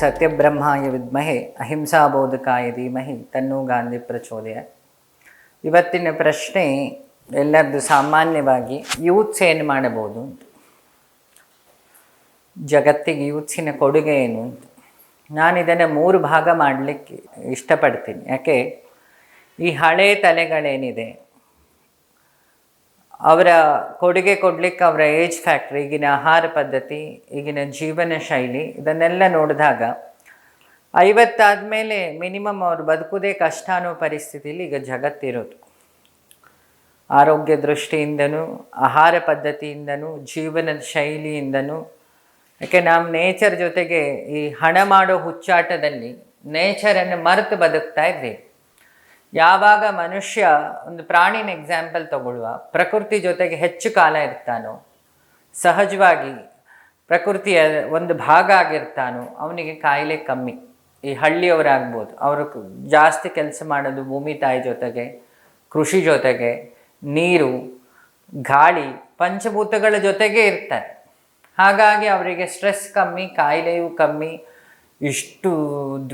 ಸತ್ಯಬ್ರಹ್ಮಾಯ ವಿದ್ಮಹೆ ಅಹಿಂಸಾ ಬೋಧಕಾಯ ಧೀಮಹಿ, ತನ್ನೂ ಗಾಂಧಿ ಪ್ರಚೋದಯ. ಇವತ್ತಿನ ಪ್ರಶ್ನೆ ಎಲ್ಲರದ್ದು ಸಾಮಾನ್ಯವಾಗಿ ಯೂತ್ಸ್ ಏನು ಮಾಡಬಹುದು ಜಗತ್ತಿಗೆ ಯೂತ್ಸಿನ ಕೊಡುಗೆ ಏನು ಅಂತ. ನಾನು ಇದನ್ನು ಮೂರು ಭಾಗ ಮಾಡಲಿಕ್ಕೆ ಇಷ್ಟಪಡ್ತೀನಿ. ಯಾಕೆ? ಈ ಹಳೆ ತಲೆಗಳೇನಿದೆ? ಅವರ ಕೊಡುಗೆ ಕೊಡ್ಲಿಕ್ಕೆ ಅವರ ಏಜ್ ಫ್ಯಾಕ್ಟ್ರಿ ಈಗಿನ ಆಹಾರ ಪದ್ಧತಿ, ಈಗಿನ ಜೀವನ ಶೈಲಿ, ಇದನ್ನೆಲ್ಲ ನೋಡಿದಾಗ ಐವತ್ತಾದಮೇಲೆ ಮಿನಿಮಮ್ ಅವ್ರು ಬದುಕುವುದೇ ಕಷ್ಟ ಅನ್ನೋ ಪರಿಸ್ಥಿತಿಯಲ್ಲಿ ಈಗ ಜಗತ್ತಿರೋದು. ಆರೋಗ್ಯ ದೃಷ್ಟಿಯಿಂದನೂ, ಆಹಾರ ಪದ್ಧತಿಯಿಂದನೂ ಜೀವನದ ಶೈಲಿಯಿಂದನೂ, ಯಾಕೆ ನಾವು ನೇಚರ್ ಜೊತೆಗೆ ಈ ಹಣ ಮಾಡೋ ಹುಚ್ಚಾಟದಲ್ಲಿ ನೇಚರನ್ನು ಮರೆತು ಬದುಕ್ತಾ ಇದ್ದೇವೆ ಯಾವಾಗ ಮನುಷ್ಯ ಒಂದು ಪ್ರಾಣಿನ ಎಕ್ಸಾಂಪಲ್ ತಗೊಳ್ಳುವ, ಪ್ರಕೃತಿ ಜೊತೆಗೆ ಹೆಚ್ಚು ಕಾಲ ಇರ್ತಾನೋ, ಸಹಜವಾಗಿ ಪ್ರಕೃತಿಯ ಒಂದು ಭಾಗ ಆಗಿರ್ತಾನೋ, ಅವನಿಗೆ ಕಾಯಿಲೆ ಕಮ್ಮಿ. ಈ ಹಳ್ಳಿಯವರಾಗ್ಬೋದು. ಅವರು ಜಾಸ್ತಿ ಕೆಲಸ ಮಾಡೋದು ಭೂಮಿ ತಾಯಿ ಜೊತೆಗೆ, ಕೃಷಿ ಜೊತೆಗೆ, ನೀರು, ಗಾಳಿ, ಪಂಚಭೂತಗಳ ಜೊತೆಗೆ ಇರ್ತಾರೆ. ಹಾಗಾಗಿ ಅವರಿಗೆ ಸ್ಟ್ರೆಸ್ ಕಮ್ಮಿ, ಕಾಯಿಲೆಯೂ ಕಮ್ಮಿ ಇಷ್ಟು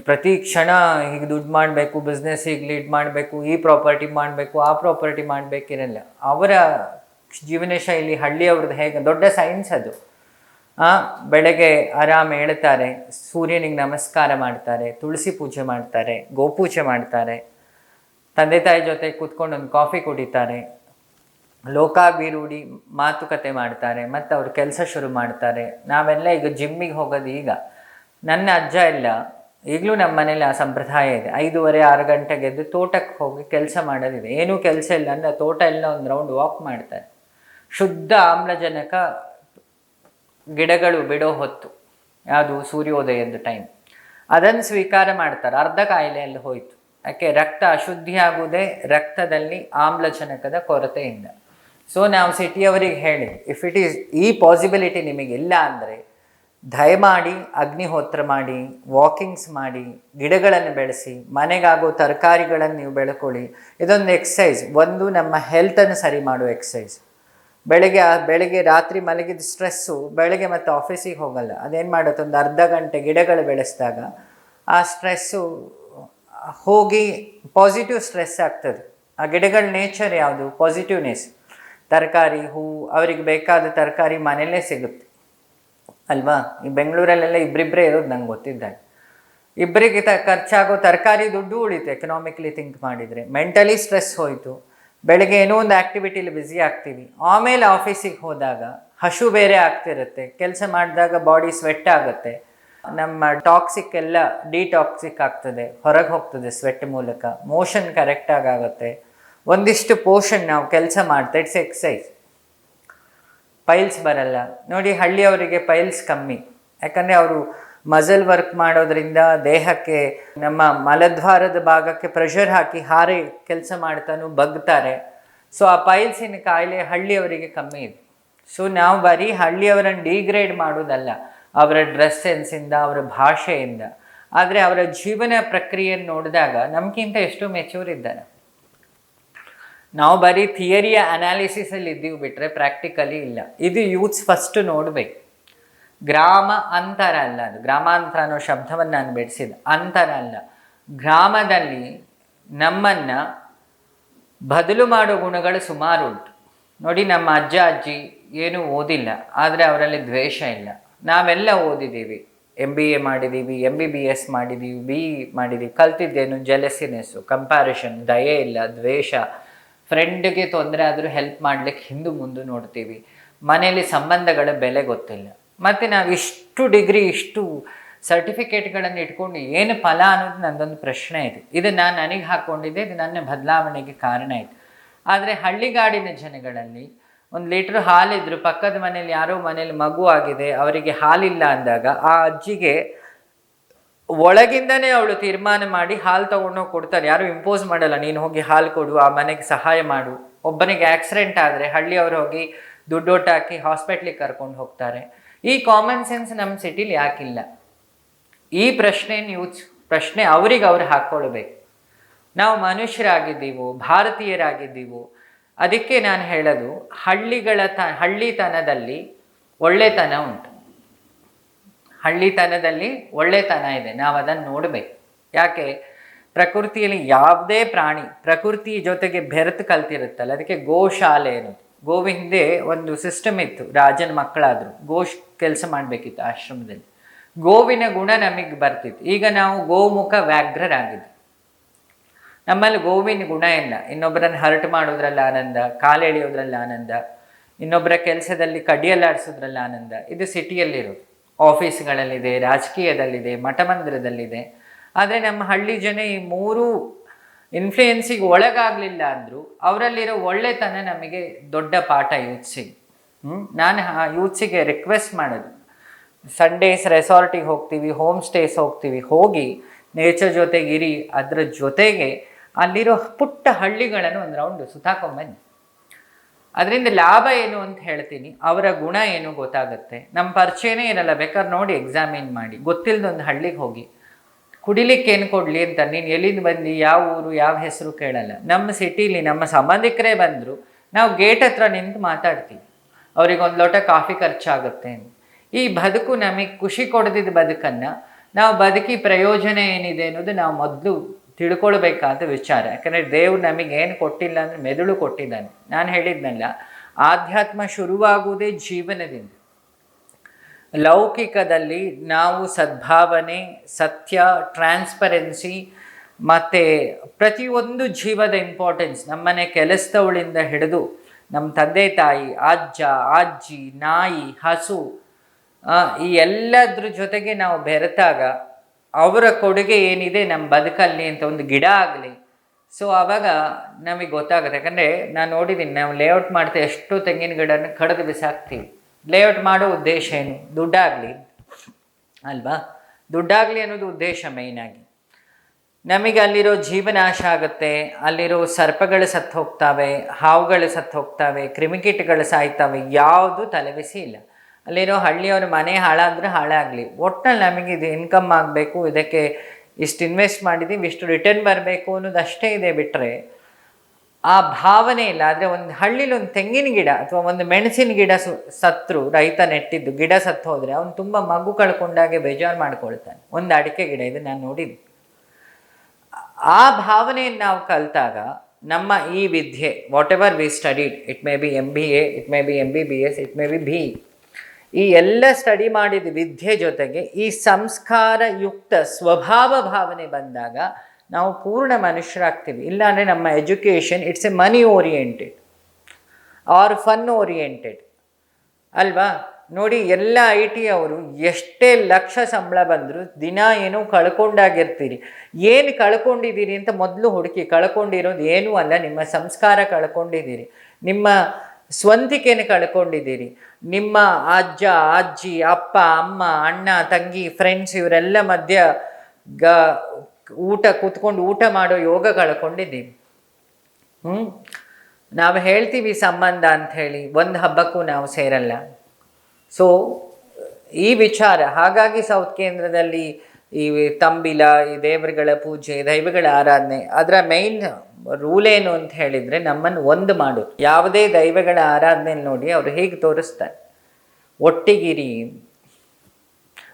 ಪ್ರತಿ ಕ್ಷಣ ಹೀಗೆ ದುಡ್ಡು ಮಾಡಬೇಕು ಬಿಸ್ನೆಸ್ ಹೀಗೆ ಲೀಡ್ ಮಾಡಬೇಕು, ಈ ಪ್ರಾಪರ್ಟಿ ಮಾಡಬೇಕು, ಆ ಪ್ರಾಪರ್ಟಿ ಮಾಡಬೇಕಿರಲ್ಲ ಅವರ ಜೀವನ ಶೈಲಿ ಹಳ್ಳಿಯವ್ರದ್ದು ಹೇಗೆ? ದೊಡ್ಡ ಸೈನ್ಸ್ ಅದು. ಬೆಳಗ್ಗೆ ಆರಾಮ ಹೇಳ್ತಾರೆ ಸೂರ್ಯನಿಗೆ ನಮಸ್ಕಾರ ಮಾಡ್ತಾರೆ, ತುಳಸಿ ಪೂಜೆ ಮಾಡ್ತಾರೆ, ಗೋಪೂಜೆ ಮಾಡ್ತಾರೆ. ತಂದೆ ತಾಯಿ ಜೊತೆ ಕೂತ್ಕೊಂಡು ಒಂದು ಕಾಫಿ ಕುಡಿತಾರೆ. ಲೋಕಾಭಿರೂಢಿ ಮಾತುಕತೆ ಮಾಡ್ತಾರೆ, ಮತ್ತು ಅವರು ಕೆಲಸ ಶುರು ಮಾಡ್ತಾರೆ. ನಾವೆಲ್ಲ ಈಗ ಜಿಮ್ಮಿಗೆ ಹೋಗೋದು ಈಗ. ನನ್ನ ಅಜ್ಜ ಎಲ್ಲ ಈಗಲೂ ನಮ್ಮ ಮನೇಲಿ ಆ ಸಂಪ್ರದಾಯ ಇದೆ. ಐದೂವರೆ, ಆರು ಗಂಟೆಗೆ ಎದ್ದು ತೋಟಕ್ಕೆ ಹೋಗಿ ಕೆಲಸ ಮಾಡೋದಿದೆ. ಏನೂ ಕೆಲಸ ಇಲ್ಲ ಅಂದರೆ ತೋಟ ಎಲ್ಲ ಒಂದು ರೌಂಡ್ ವಾಕ್ ಮಾಡ್ತಾರೆ. ಶುದ್ಧ ಆಮ್ಲಜನಕ ಗಿಡಗಳು ಬಿಡೋ ಹೊತ್ತು. ಯಾವುದು? ಸೂರ್ಯೋದಯದ ಟೈಮ್ ಅದನ್ನು ಸ್ವೀಕಾರ ಮಾಡ್ತಾರೆ. ಅರ್ಧ ಕಾಯಿಲೆಯಲ್ಲಿ ಹೋಯಿತು. ಯಾಕೆ? ರಕ್ತ ಅಶುದ್ಧಿ ಆಗುವುದೇ ರಕ್ತದಲ್ಲಿ ಆಮ್ಲಜನಕದ ಕೊರತೆಯಿಂದ. ಸೊ ನಾವು ಸಿಟಿಯವರಿಗೆ ಹೇಳಿ ಇಫ್ ಇಟ್ ಈಸ್ ಈ ಪಾಸಿಬಿಲಿಟಿ ನಿಮಗಿಲ್ಲ ಅಂದರೆ ದಯಮಾಡಿ, ಅಗ್ನಿಹೋತ್ರ ಮಾಡಿ ವಾಕಿಂಗ್ಸ್ ಮಾಡಿ, ಗಿಡಗಳನ್ನು ಬೆಳೆಸಿ ಮನೆಗಾಗೋ ತರಕಾರಿಗಳನ್ನು ನೀವು ಬೆಳ್ಕೊಳ್ಳಿ. ಇದೊಂದು ಎಕ್ಸಸೈಸ್ ಒಂದು ನಮ್ಮ ಹೆಲ್ತನ್ನು ಸರಿ ಮಾಡೋ ಎಕ್ಸಸೈಸ್ ಬೆಳಗ್ಗೆ ಬೆಳಗ್ಗೆ ರಾತ್ರಿ ಮಲಗಿದ ಸ್ಟ್ರೆಸ್ಸು ಬೆಳಗ್ಗೆ ಮತ್ತೆ ಆಫೀಸಿಗೆ ಹೋಗಲ್ಲ. ಅದೇನು ಮಾಡುತ್ತೆ? ಒಂದು ಅರ್ಧ ಗಂಟೆ ಗಿಡಗಳು ಬೆಳೆಸಿದಾಗ ಆ ಸ್ಟ್ರೆಸ್ಸು ಹೋಗಿ ಪಾಸಿಟಿವ್ ಸ್ಟ್ರೆಸ್ ಆಗ್ತದೆ. ಆ ಗಿಡಗಳ ನೇಚರ್ ಯಾವುದು? ಪಾಸಿಟಿವ್ನೆಸ್ ತರಕಾರಿ ಹೂವು ಅವರಿಗೆ ಬೇಕಾದ ತರಕಾರಿ ಮನೆಯಲ್ಲೇ ಸಿಗುತ್ತೆ. ಅಲ್ವಾ? ಈ ಬೆಂಗಳೂರಲ್ಲೆಲ್ಲ ಇಬ್ಬರಿಬ್ಬರೇ ಇರೋದು ನಂಗೆ ಗೊತ್ತಿದ್ದಾಗ. ಇಬ್ಬರಿಗೆ ತ ಖರ್ಚಾಗೋ ತರಕಾರಿ ದುಡ್ಡು ಉಳಿತು ಎಕನಾಮಿಕ್ಲಿ ಥಿಂಕ್ ಮಾಡಿದರೆ. ಮೆಂಟಲಿ ಸ್ಟ್ರೆಸ್ ಹೋಯಿತು. ಬೆಳಗ್ಗೆ ಏನೋ ಒಂದು ಆ್ಯಕ್ಟಿವಿಟೀಲಿ ಬ್ಯುಸಿ ಆಗ್ತೀವಿ ಆಮೇಲೆ ಆಫೀಸಿಗೆ ಹೋದಾಗ ಹಶು ಬೇರೆ ಆಗ್ತಿರುತ್ತೆ. ಕೆಲಸ ಮಾಡಿದಾಗ ಬಾಡಿ ಸ್ವೆಟ್ ಆಗುತ್ತೆ. ನಮ್ಮ ಟಾಕ್ಸಿಕ್ ಎಲ್ಲ ಡಿಟಾಕ್ಸಿಕ್ ಆಗ್ತದೆ. ಹೊರಗೆ ಹೋಗ್ತದೆ ಸ್ವೆಟ್ ಮೂಲಕ. ಮೋಷನ್ ಕರೆಕ್ಟಾಗಿ ಆಗುತ್ತೆ. ಒಂದಿಷ್ಟು ಪೋಷನ್ ನಾವು ಕೆಲಸ ಮಾಡ್ತಾ. ಇಟ್ಸ್ ಎಕ್ಸೈಸ್ ಪೈಲ್ಸ್ ಬರಲ್ಲ. ನೋಡಿ ಹಳ್ಳಿಯವರಿಗೆ ಪೈಲ್ಸ್ ಕಮ್ಮಿ. ಯಾಕಂದರೆ ಅವರು ಮಜಲ್ ವರ್ಕ್ ಮಾಡೋದ್ರಿಂದ ದೇಹಕ್ಕೆ, ನಮ್ಮ ಮಲದ್ವಾರದ ಭಾಗಕ್ಕೆ ಪ್ರೆಷರ್ ಹಾಕಿ ಹಾರಿ ಕೆಲಸ ಮಾಡ್ತಾನು ಬಗ್ತಾರೆ. ಸೊ ಆ ಪೈಲ್ಸಿನ ಕಾಯಿಲೆ ಹಳ್ಳಿಯವರಿಗೆ ಕಮ್ಮಿ ಇದೆ. ಸೊ ನಾವು ಬರೀ ಹಳ್ಳಿಯವರನ್ನು ಡಿಗ್ರೇಡ್ ಮಾಡೋದಲ್ಲ, ಅವರ ಡ್ರೆಸ್ ಸೆನ್ಸಿಂದ ಅವರ ಭಾಷೆಯಿಂದ. ಆದರೆ ಅವರ ಜೀವನ ಪ್ರಕ್ರಿಯೆಯನ್ನು ನೋಡಿದಾಗ ನಮಗಿಂತ ಎಷ್ಟು ಮೆಚೂರ್ ಇದ್ದಾರೆ. ನಾವು ಬರೀ ಥಿಯರಿಯ ಅನಾಲಿಸಿಸಲ್ಲಿ ಇದ್ದೀವಿ ಬಿಟ್ಟರೆ ಪ್ರಾಕ್ಟಿಕಲಿ ಇಲ್ಲ. ಇದು ಯೂತ್ಸ್ ಫಸ್ಟ್ ನೋಡಬೇಕು. ಗ್ರಾಮ ಅಂತರ ಅಲ್ಲ ಅದು. ಗ್ರಾಮಾಂತರ ಅನ್ನೋ ಶಬ್ದವನ್ನು ನಾನು ಬಿಡಿಸಿದ ಅಂತರ ಅಲ್ಲ. ಗ್ರಾಮದಲ್ಲಿ ನಮ್ಮನ್ನು ಬದಲು ಮಾಡೋ ಗುಣಗಳು ಸುಮಾರು ಉಂಟು. ನೋಡಿ ನಮ್ಮ ಅಜ್ಜ, ಅಜ್ಜಿ ಏನೂ ಓದಿಲ್ಲ. ಆದರೆ ಅವರಲ್ಲಿ ದ್ವೇಷ ಇಲ್ಲ. ನಾವೆಲ್ಲ ಓದಿದ್ದೀವಿ. ಎಂ ಬಿ ಎ ಮಾಡಿದ್ದೀವಿ ಎಂ ಬಿ ಬಿ ಎಸ್ ಮಾಡಿದ್ದೀವಿ ಬಿ ಇ ಮಾಡಿದ್ದೀವಿ. ಕಲ್ತಿದ್ದೇನು ಜೆಲಸಿನೆಸ್ಸು ಕಂಪ್ಯಾರಿಷನ್ ದಯೆ ಇಲ್ಲ, ದ್ವೇಷ. ಫ್ರೆಂಡ್ಗೆ ತೊಂದರೆ ಆದರೂ ಹೆಲ್ಪ್ ಮಾಡ್ಲಿಕ್ಕೆ ಹಿಂದು ಮುಂದೆ ನೋಡ್ತೀವಿ. ಮನೆಯಲ್ಲಿ ಸಂಬಂಧಗಳ ಬೆಲೆ ಗೊತ್ತಿಲ್ಲ. ಮತ್ತು ನಾವು ಇಷ್ಟು ಡಿಗ್ರಿ, ಇಷ್ಟು ಸರ್ಟಿಫಿಕೇಟ್ಗಳನ್ನು ಇಟ್ಕೊಂಡು ಏನು ಫಲ ಅನ್ನೋದು ನಂದೊಂದು ಪ್ರಶ್ನೆ ಇದೆ. ಇದು ನಾನು ನನಗೆ ಹಾಕ್ಕೊಂಡಿದ್ದೆ ಇದು ನನ್ನ ಬದಲಾವಣೆಗೆ ಕಾರಣ ಆಯಿತು. ಆದರೆ ಹಳ್ಳಿಗಾಡಿನ ಜನಗಳಲ್ಲಿ ಒಂದು ಲೀಟ್ರ್ ಹಾಲಿದ್ರು ಪಕ್ಕದ ಮನೇಲಿ ಯಾರೋ ಮನೇಲಿ ಮಗು ಆಗಿದೆ, ಅವರಿಗೆ ಹಾಲಿಲ್ಲ ಅಂದಾಗ ಆ ಅಜ್ಜಿಗೆ ಒಳಗಿಂದನೇ ಅವಳು ತೀರ್ಮಾನ ಮಾಡಿ ಹಾಲು ತಗೊಂಡೋಗಿ ಕೊಡ್ತಾರೆ ಯಾರು ಇಂಪೋಸ್ ಮಾಡಲ್ಲ. ನೀನು ಹೋಗಿ ಹಾಲು ಕೊಡು, ಆ ಮನೆಗೆ ಸಹಾಯ ಮಾಡು. ಒಬ್ಬನಿಗೆ ಆಕ್ಸಿಡೆಂಟ್ ಆದರೆ ಹಳ್ಳಿಯವರು ಹೋಗಿ ದುಡ್ಡೋಟ ಹಾಕಿ ಹಾಸ್ಪಿಟ್ಲಿಗೆ ಕರ್ಕೊಂಡು ಹೋಗ್ತಾರೆ. ಈ ಕಾಮನ್ ಸೆನ್ಸ್ ನಮ್ಮ ಸಿಟಿಲಿ ಯಾಕಿಲ್ಲ. ಈ ಪ್ರಶ್ನೆ ನ್ಯೂಸ್ ಪ್ರಶ್ನೆ ಅವ್ರಿಗೆ ಅವ್ರು ಹಾಕ್ಕೊಳ್ಬೇಕು ನಾವು ಮನುಷ್ಯರಾಗಿದ್ದೀವೋ, ಭಾರತೀಯರಾಗಿದ್ದೀವೋ, ಅದಕ್ಕೆ ನಾನು ಹೇಳೋದು, ಹಳ್ಳಿಗಳ ತ, ಹಳ್ಳಿತನದಲ್ಲಿ ಒಳ್ಳೆತನ ಉಂಟು. ಹಳ್ಳಿತನದಲ್ಲಿ ಒಳ್ಳೆತನ ಇದೆ. ನಾವು ಅದನ್ನು ನೋಡಬೇಕು. ಯಾಕೆ? ಪ್ರಕೃತಿಯಲ್ಲಿ ಯಾವುದೇ ಪ್ರಾಣಿ ಪ್ರಕೃತಿ ಜೊತೆಗೆ ಬೆರೆತು ಕಲ್ತಿರುತ್ತಲ್ಲ, ಅದಕ್ಕೆ ಗೋಶಾಲೆ ಅನ್ನೋದು. ಗೋವಿ ಹಿಂದೆ ಒಂದು ಸಿಸ್ಟಮ್ ಇತ್ತು, ರಾಜನ ಮಕ್ಕಳಾದರೂ. ಗೋಶ್ ಕೆಲಸ ಮಾಡಬೇಕಿತ್ತು ಆಶ್ರಮದಲ್ಲಿ. ಗೋವಿನ ಗುಣ ನಮಗೆ ಬರ್ತಿತ್ತು. ಈಗ ನಾವು ಗೋಮುಖ ವ್ಯಾಘ್ರರಾಗಿದ್ವಿ. ನಮ್ಮಲ್ಲಿ ಗೋವಿನ ಗುಣ ಇಲ್ಲ. ಇನ್ನೊಬ್ಬರನ್ನು ಹರ್ಟ್ ಮಾಡೋದ್ರಲ್ಲಿ ಆನಂದ ಕಾಲೆಳೆಯೋದ್ರಲ್ಲಿ ಆನಂದ ಇನ್ನೊಬ್ಬರ ಕೆಲಸದಲ್ಲಿ ಕಡಿಯಲ್ಲಾಡಿಸೋದ್ರಲ್ಲಿ ಆನಂದ. ಇದು ಸಿಟಿಯಲ್ಲಿರೋದು ಆಫೀಸ್ಗಳಲ್ಲಿದೆ, ರಾಜಕೀಯದಲ್ಲಿದೆ, ಮಠಮಂದಿರದಲ್ಲಿದೆ. ಆದರೆ ನಮ್ಮ ಹಳ್ಳಿ ಜನ ಈ ಮೂರು ಇನ್ಫ್ಲೂಯೆನ್ಸಿಗೆ ಒಳಗಾಗಲಿಲ್ಲ ಅಂದರೂ ಅವರಲ್ಲಿರೋ ಒಳ್ಳೆತನ ನಮಗೆ ದೊಡ್ಡ ಪಾಠ ಯೂತ್ಸಿಗೆ ನಾನು ಯೂತ್ಸಿಗೆ ರಿಕ್ವೆಸ್ಟ್ ಮಾಡೋದು. ಸಂಡೇಸ್ ರೆಸಾರ್ಟಿಗೆ ಹೋಗ್ತೀವಿ ಹೋಮ್ ಸ್ಟೇಸ್ ಹೋಗ್ತೀವಿ, ಹೋಗಿ ನೇಚರ್ ಜೊತೆಗಿರಿ, ಅದರ ಜೊತೆಗೆ ಅಲ್ಲಿರೋ ಪುಟ್ಟ ಹಳ್ಳಿಗಳನ್ನು ಒಂದು ರೌಂಡು ಸುತ್ತಾಕೊಂಬನ್ನಿ ಅದರಿಂದ ಲಾಭ ಏನು ಅಂತ ಹೇಳ್ತೀನಿ. ಅವರ ಗುಣ ಏನು ಗೊತ್ತಾಗುತ್ತೆ. ನಮ್ಮ ಪರಿಚಯನೇ ಏನಲ್ಲ ಬೇಕಾದ್ರೆ ನೋಡಿ ಎಕ್ಸಾಮಿನ್ ಮಾಡಿ. ಗೊತ್ತಿಲ್ಲದ ಒಂದು ಹಳ್ಳಿಗೆ ಹೋಗಿ. ಕುಡಿಲಿಕ್ಕೆ ಏನು ಕೊಡಲಿ ಅಂತ ನೀನು ಎಲ್ಲಿಂದ ಬಂದು? ಯಾವ ಊರು? ಯಾವ ಹೆಸರು ಕೇಳಲ್ಲ. ನಮ್ಮ ಸಿಟೀಲಿ ನಮ್ಮ ಸಂಬಂಧಿಕರೇ ಬಂದರು. ನಾವು ಗೇಟ್ ಹತ್ರ ನಿಂತು ಮಾತಾಡ್ತೀವಿ. ಅವ್ರಿಗೆ ಒಂದು ಲೋಟ ಕಾಫಿ ಖರ್ಚಾಗುತ್ತೆ ಅಂತ. ಈ ಬದುಕು ನಮಗೆ ಖುಷಿ ಕೊಡದಿದ್ದ ಬದುಕನ್ನು ನಾವು ಬದುಕಿ ಪ್ರಯೋಜನ ಏನಿದೆ ಅನ್ನೋದು ನಾವು ಮೊದಲು ತಿಳ್ಕೊಳ್ಬೇಕಾದ ವಿಚಾರ. ಯಾಕಂದರೆ ದೇವ್ರು ನಮಗೇನು ಕೊಟ್ಟಿಲ್ಲ ಅಂದರೆ ಮೆದುಳು ಕೊಟ್ಟಿದ್ದಾನೆ. ನಾನು ಹೇಳಿದ್ನಲ್ಲ, ಆಧ್ಯಾತ್ಮ ಶುರುವಾಗುವುದೇ ಜೀವನದಿಂದ. ಲೌಕಿಕದಲ್ಲಿ ನಾವು ಸದ್ಭಾವನೆ, ಸತ್ಯ, ಟ್ರಾನ್ಸ್ಪರೆನ್ಸಿ, ಮತ್ತು ಪ್ರತಿಯೊಂದು ಜೀವದ ಇಂಪಾರ್ಟೆನ್ಸ್ ನಮ್ಮನೆ ಕೆಲಸದವಳಿಂದ ಹಿಡಿದು ನಮ್ಮ ತಂದೆ, ತಾಯಿ, ಅಜ್ಜ, ಅಜ್ಜಿ, ನಾಯಿ, ಹಸು ಈ ಎಲ್ಲದ್ರ ಜೊತೆಗೆ ನಾವು ಬೆರೆತಾಗ ಅವರ ಕೊಡುಗೆ ಏನಿದೆ, ನಮ್ಮ ಬದುಕಲ್ಲಿ ಅಂತ ಒಂದು ಗಿಡ ಆಗಲಿ. ಸೊ ಆವಾಗ ನಮಗೆ ಗೊತ್ತಾಗುತ್ತೆ. ಯಾಕಂದರೆ ನಾನು ನೋಡಿದ್ದೀನಿ ನಾವು ಲೇಔಟ್ ಮಾಡ್ತಾ ಎಷ್ಟು ತೆಂಗಿನ ಗಿಡನ ಕಡಿದು ಬಿಸಾಕ್ತೀವಿ. ಲೇಔಟ್ ಮಾಡೋ ಉದ್ದೇಶ ಏನು? ದುಡ್ಡಾಗಲಿ. ಅಲ್ವಾ? ದುಡ್ಡಾಗಲಿ ಅನ್ನೋದು ಉದ್ದೇಶ ಮೇಯ್ನಾಗಿ ನಮಗೆ ಅಲ್ಲಿರೋ ಜೀವನಾಶ ಆಗುತ್ತೆ. ಅಲ್ಲಿರೋ ಸರ್ಪಗಳು ಸತ್ತು ಹೋಗ್ತಾವೆ, ಹಾವುಗಳು ಸತ್ತು ಹೋಗ್ತಾವೆ, ಕ್ರಿಮಿಕೀಟಗಳು ಸಾಯ್ತಾವೆ, ಯಾವುದು ತಲೆಬಿಸಿ ಇಲ್ಲ. ಅಲ್ಲಿರೋ ಹಳ್ಳಿಯವ್ರ ಮನೆ ಹಾಳಾದ್ರೆ ಹಾಳಾಗಲಿ ಒಟ್ಟಲ್ಲಿ ನಮಗೆ ಇದು ಇನ್ಕಮ್ ಆಗಬೇಕು, ಇದಕ್ಕೆ ಇಷ್ಟು ಇನ್ವೆಸ್ಟ್ ಮಾಡಿದ್ದೀವಿ ಇಷ್ಟು ರಿಟರ್ನ್ ಬರಬೇಕು ಅನ್ನೋದು ಅಷ್ಟೇ ಇದೆ ಬಿಟ್ಟರೆ ಆ ಭಾವನೆ ಇಲ್ಲ. ಆದರೆ ಒಂದು ಹಳ್ಳಿಲಿ ಒಂದು ತೆಂಗಿನ ಗಿಡ ಅಥವಾ ಒಂದು ಮೆಣಸಿನ ಗಿಡ ಸು, ಸತ್ರು, ರೈತ ನೆಟ್ಟಿದ್ದು ಗಿಡ ಸತ್ತು ಹೋದರೆ ಅವನು ತುಂಬ ಮಗು ಕಳ್ಕೊಂಡಾಗೆ ಬೇಜಾರು ಮಾಡ್ಕೊಳ್ತಾನೆ. ಒಂದು ಅಡಿಕೆ ಗಿಡ ಇದು ನಾನು ನೋಡಿದ್ದು. ಆ ಭಾವನೆಯನ್ನು ನಾವು ಕಲಿತಾಗ ನಮ್ಮ ಈ ವಿದ್ಯೆ whatever we studied it may be M B A it may be M B B S it may be B E ಎಲ್ಲ ಸ್ಟಡಿ ಮಾಡಿದ ವಿದ್ಯೆ ಜೊತೆಗೆ ಈ ಸಂಸ್ಕಾರಯುಕ್ತ ಸ್ವಭಾವ ಭಾವನೆ ಬಂದಾಗ ನಾವು ಪೂರ್ಣ ಮನುಷ್ಯರಾಗ್ತೀವಿ. ಇಲ್ಲಾಂದರೆ ನಮ್ಮ education it's a money oriented or fun oriented ಅಲ್ವಾ? ನೋಡಿ, ಎಲ್ಲ ಐ ಟಿ ಅವರು ಎಷ್ಟೇ ಲಕ್ಷ ಸಂಬಳ ಬಂದರೂ ದಿನ ಏನೋ ಕಳ್ಕೊಂಡಾಗಿರ್ತೀರಿ. ಏನು ಕಳ್ಕೊಂಡಿದ್ದೀರಿ ಅಂತ ಮೊದಲು ಹುಡುಕಿ, ಕಳ್ಕೊಂಡಿರೋದು ಏನೂ ಅಲ್ಲ, ನಿಮ್ಮ ಸಂಸ್ಕಾರ ಕಳ್ಕೊಂಡಿದ್ದೀರಿ ನಿಮ್ಮ ಸ್ವಂತಿಕೆನ ಕಳ್ಕೊಂಡಿದ್ದೀರಿ. ನಿಮ್ಮ ಅಜ್ಜ, ಅಜ್ಜಿ, ಅಪ್ಪ, ಅಮ್ಮ, ಅಣ್ಣ, ತಂಗಿ ಫ್ರೆಂಡ್ಸ್ ಇವರೆಲ್ಲ ಮಧ್ಯ ಗ, ಊಟ ಕೂತ್ಕೊಂಡು ಊಟ ಮಾಡೋ ಯೋಗ ಕಳ್ಕೊಂಡಿದ್ದೀವಿ ಹ್ಞೂ ನಾವು ಹೇಳ್ತೀವಿ ಸಂಬಂಧ ಅಂತ ಹೇಳಿ ಒಂದು ಹಬ್ಬಕ್ಕೂ ನಾವು ಸೇರಲ್ಲ. ಸೊ ಈ ವಿಚಾರ, ಹಾಗಾಗಿ ಸೌತ್ ಕೇಂದ್ರದಲ್ಲಿ ಈ ತಂಬಿಲ, ಈ ದೇವರುಗಳ ಪೂಜೆ, ದೈವಗಳ ಆರಾಧನೆ, ಅದರ ಮೈನ್ ರೂಲ್ ಏನು ಅಂತ ಹೇಳಿದರೆ ನಮ್ಮನ್ನು ಒಂದು ಮಾಡು. ಯಾವುದೇ ದೈವಗಳ ಆರಾಧನೆ ನೋಡಿ ಅವರು ಹೇಗೆ ತೋರಿಸ್ತಾರೆ. ಒಟ್ಟಿಗಿರಿ.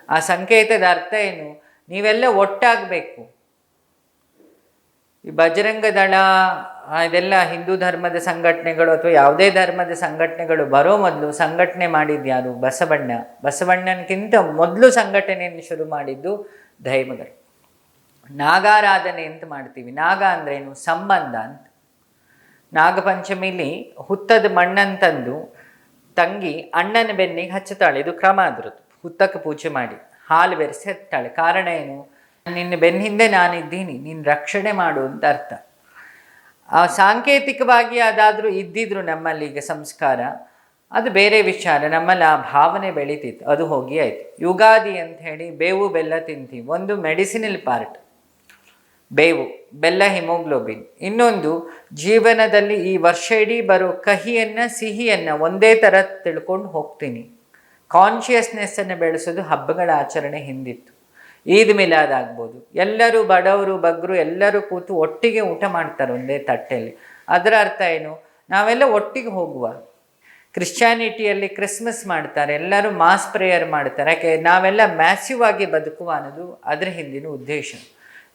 ಆ ಸಂಕೇತದ ಅರ್ಥ ಏನು? ನೀವೆಲ್ಲ ಒಟ್ಟಾಗಬೇಕು. ಈ ಬಜರಂಗ ದಳ ಇದೆಲ್ಲ ಹಿಂದೂ ಧರ್ಮದ ಸಂಘಟನೆಗಳು ಅಥವಾ ಯಾವುದೇ ಧರ್ಮದ ಸಂಘಟನೆಗಳು ಬರೋ ಮೊದಲು ಸಂಘಟನೆ ಮಾಡಿದ್ಯಾರು ಬಸವಣ್ಣ. ಬಸವಣ್ಣನಕ್ಕಿಂತ ಮೊದಲು ಸಂಘಟನೆಯನ್ನು ಶುರು ಮಾಡಿದ್ದು ದೈವಗಳು. ನಾಗಾರಾಧನೆ ಅಂತ ಮಾಡ್ತೀವಿ. ನಾಗ ಅಂದ್ರೇನು? ಸಂಬಂಧ ಅಂತ. ನಾಗಪಂಚಮಿಲಿ ಹುತ್ತದ ಮಣ್ಣನ್ನು ತಂದು ತಂಗಿ ಅಣ್ಣನ ಬೆನ್ನಿಗೆ ಹಚ್ಚುತ್ತಾಳೆ. ಇದು ಕ್ರಮ ಅದ್ರದ್ದು ಹುತ್ತಕ್ಕೆ ಪೂಜೆ ಮಾಡಿ. ಹಾಲು ಬೆರೆಸಿ ಹತ್ತಾಳೆ ಕಾರಣ ಏನು? ನಿನ್ನ ಬೆನ್ನ ಹಿಂದೆ ನಾನಿದ್ದೀನಿ. ನಿನ್ನ ರಕ್ಷಣೆ ಮಾಡು ಅಂತ ಅರ್ಥ. ಆ ಸಾಂಕೇತಿಕವಾಗಿ ಅದಾದರೂ ಇದ್ದಿದ್ರು ನಮ್ಮಲ್ಲಿ ಈಗ ಸಂಸ್ಕಾರ. ಅದು ಬೇರೆ ವಿಚಾರ. ನಮ್ಮಲ್ಲಿ ಆ ಭಾವನೆ ಬೆಳೀತಿತ್ತು. ಅದು ಹೋಗಿ ಆಯ್ತು. ಯುಗಾದಿ ಅಂತ ಹೇಳಿ ಬೇವು, ಬೆಲ್ಲ ತಿಂತೀವಿ. ಒಂದು ಮೆಡಿಸಿನಲ್ ಪಾರ್ಟ್. ಬೇವು, ಬೆಲ್ಲ, ಹಿಮೋಗ್ಲೋಬಿನ್. ಇನ್ನೊಂದು, ಜೀವನದಲ್ಲಿ ಈ ವರ್ಷ ಇಡೀ ಬರೋ ಕಹಿಯನ್ನು, ಸಿಹಿಯನ್ನು ಒಂದೇ ಥರ ತಿಳ್ಕೊಂಡು ಹೋಗ್ತೀನಿ. ಕಾನ್ಷಿಯಸ್ನೆಸ್ಸನ್ನು ಬೆಳೆಸೋದು ಹಬ್ಬಗಳ ಆಚರಣೆ ಹಿಂದಿತ್ತು. ಈದ್ ಮಿಲಾದ್ ಆಗ್ಬೋದು. ಎಲ್ಲರೂ ಬಡವರು, ಬಗ್ರು ಎಲ್ಲರೂ ಕೂತು ಒಟ್ಟಿಗೆ ಊಟ ಮಾಡ್ತಾರೆ ಒಂದೇ ತಟ್ಟೆಯಲ್ಲಿ ಅದರ ಅರ್ಥ ಏನು? ನಾವೆಲ್ಲ ಒಟ್ಟಿಗೆ ಹೋಗುವ. ಕ್ರಿಶ್ಚಾನಿಟಿಯಲ್ಲಿ ಕ್ರಿಸ್ಮಸ್ ಮಾಡ್ತಾರೆ, ಎಲ್ಲರೂ ಮಾಸ್ ಪ್ರೇಯರ್ ಮಾಡ್ತಾರೆ. ಯಾಕೆ, ನಾವೆಲ್ಲ ಮ್ಯಾಸಿವ್ ಆಗಿ ಬದುಕುವ ಅನ್ನೋದು ಅದರ ಹಿಂದಿನ ಉದ್ದೇಶ.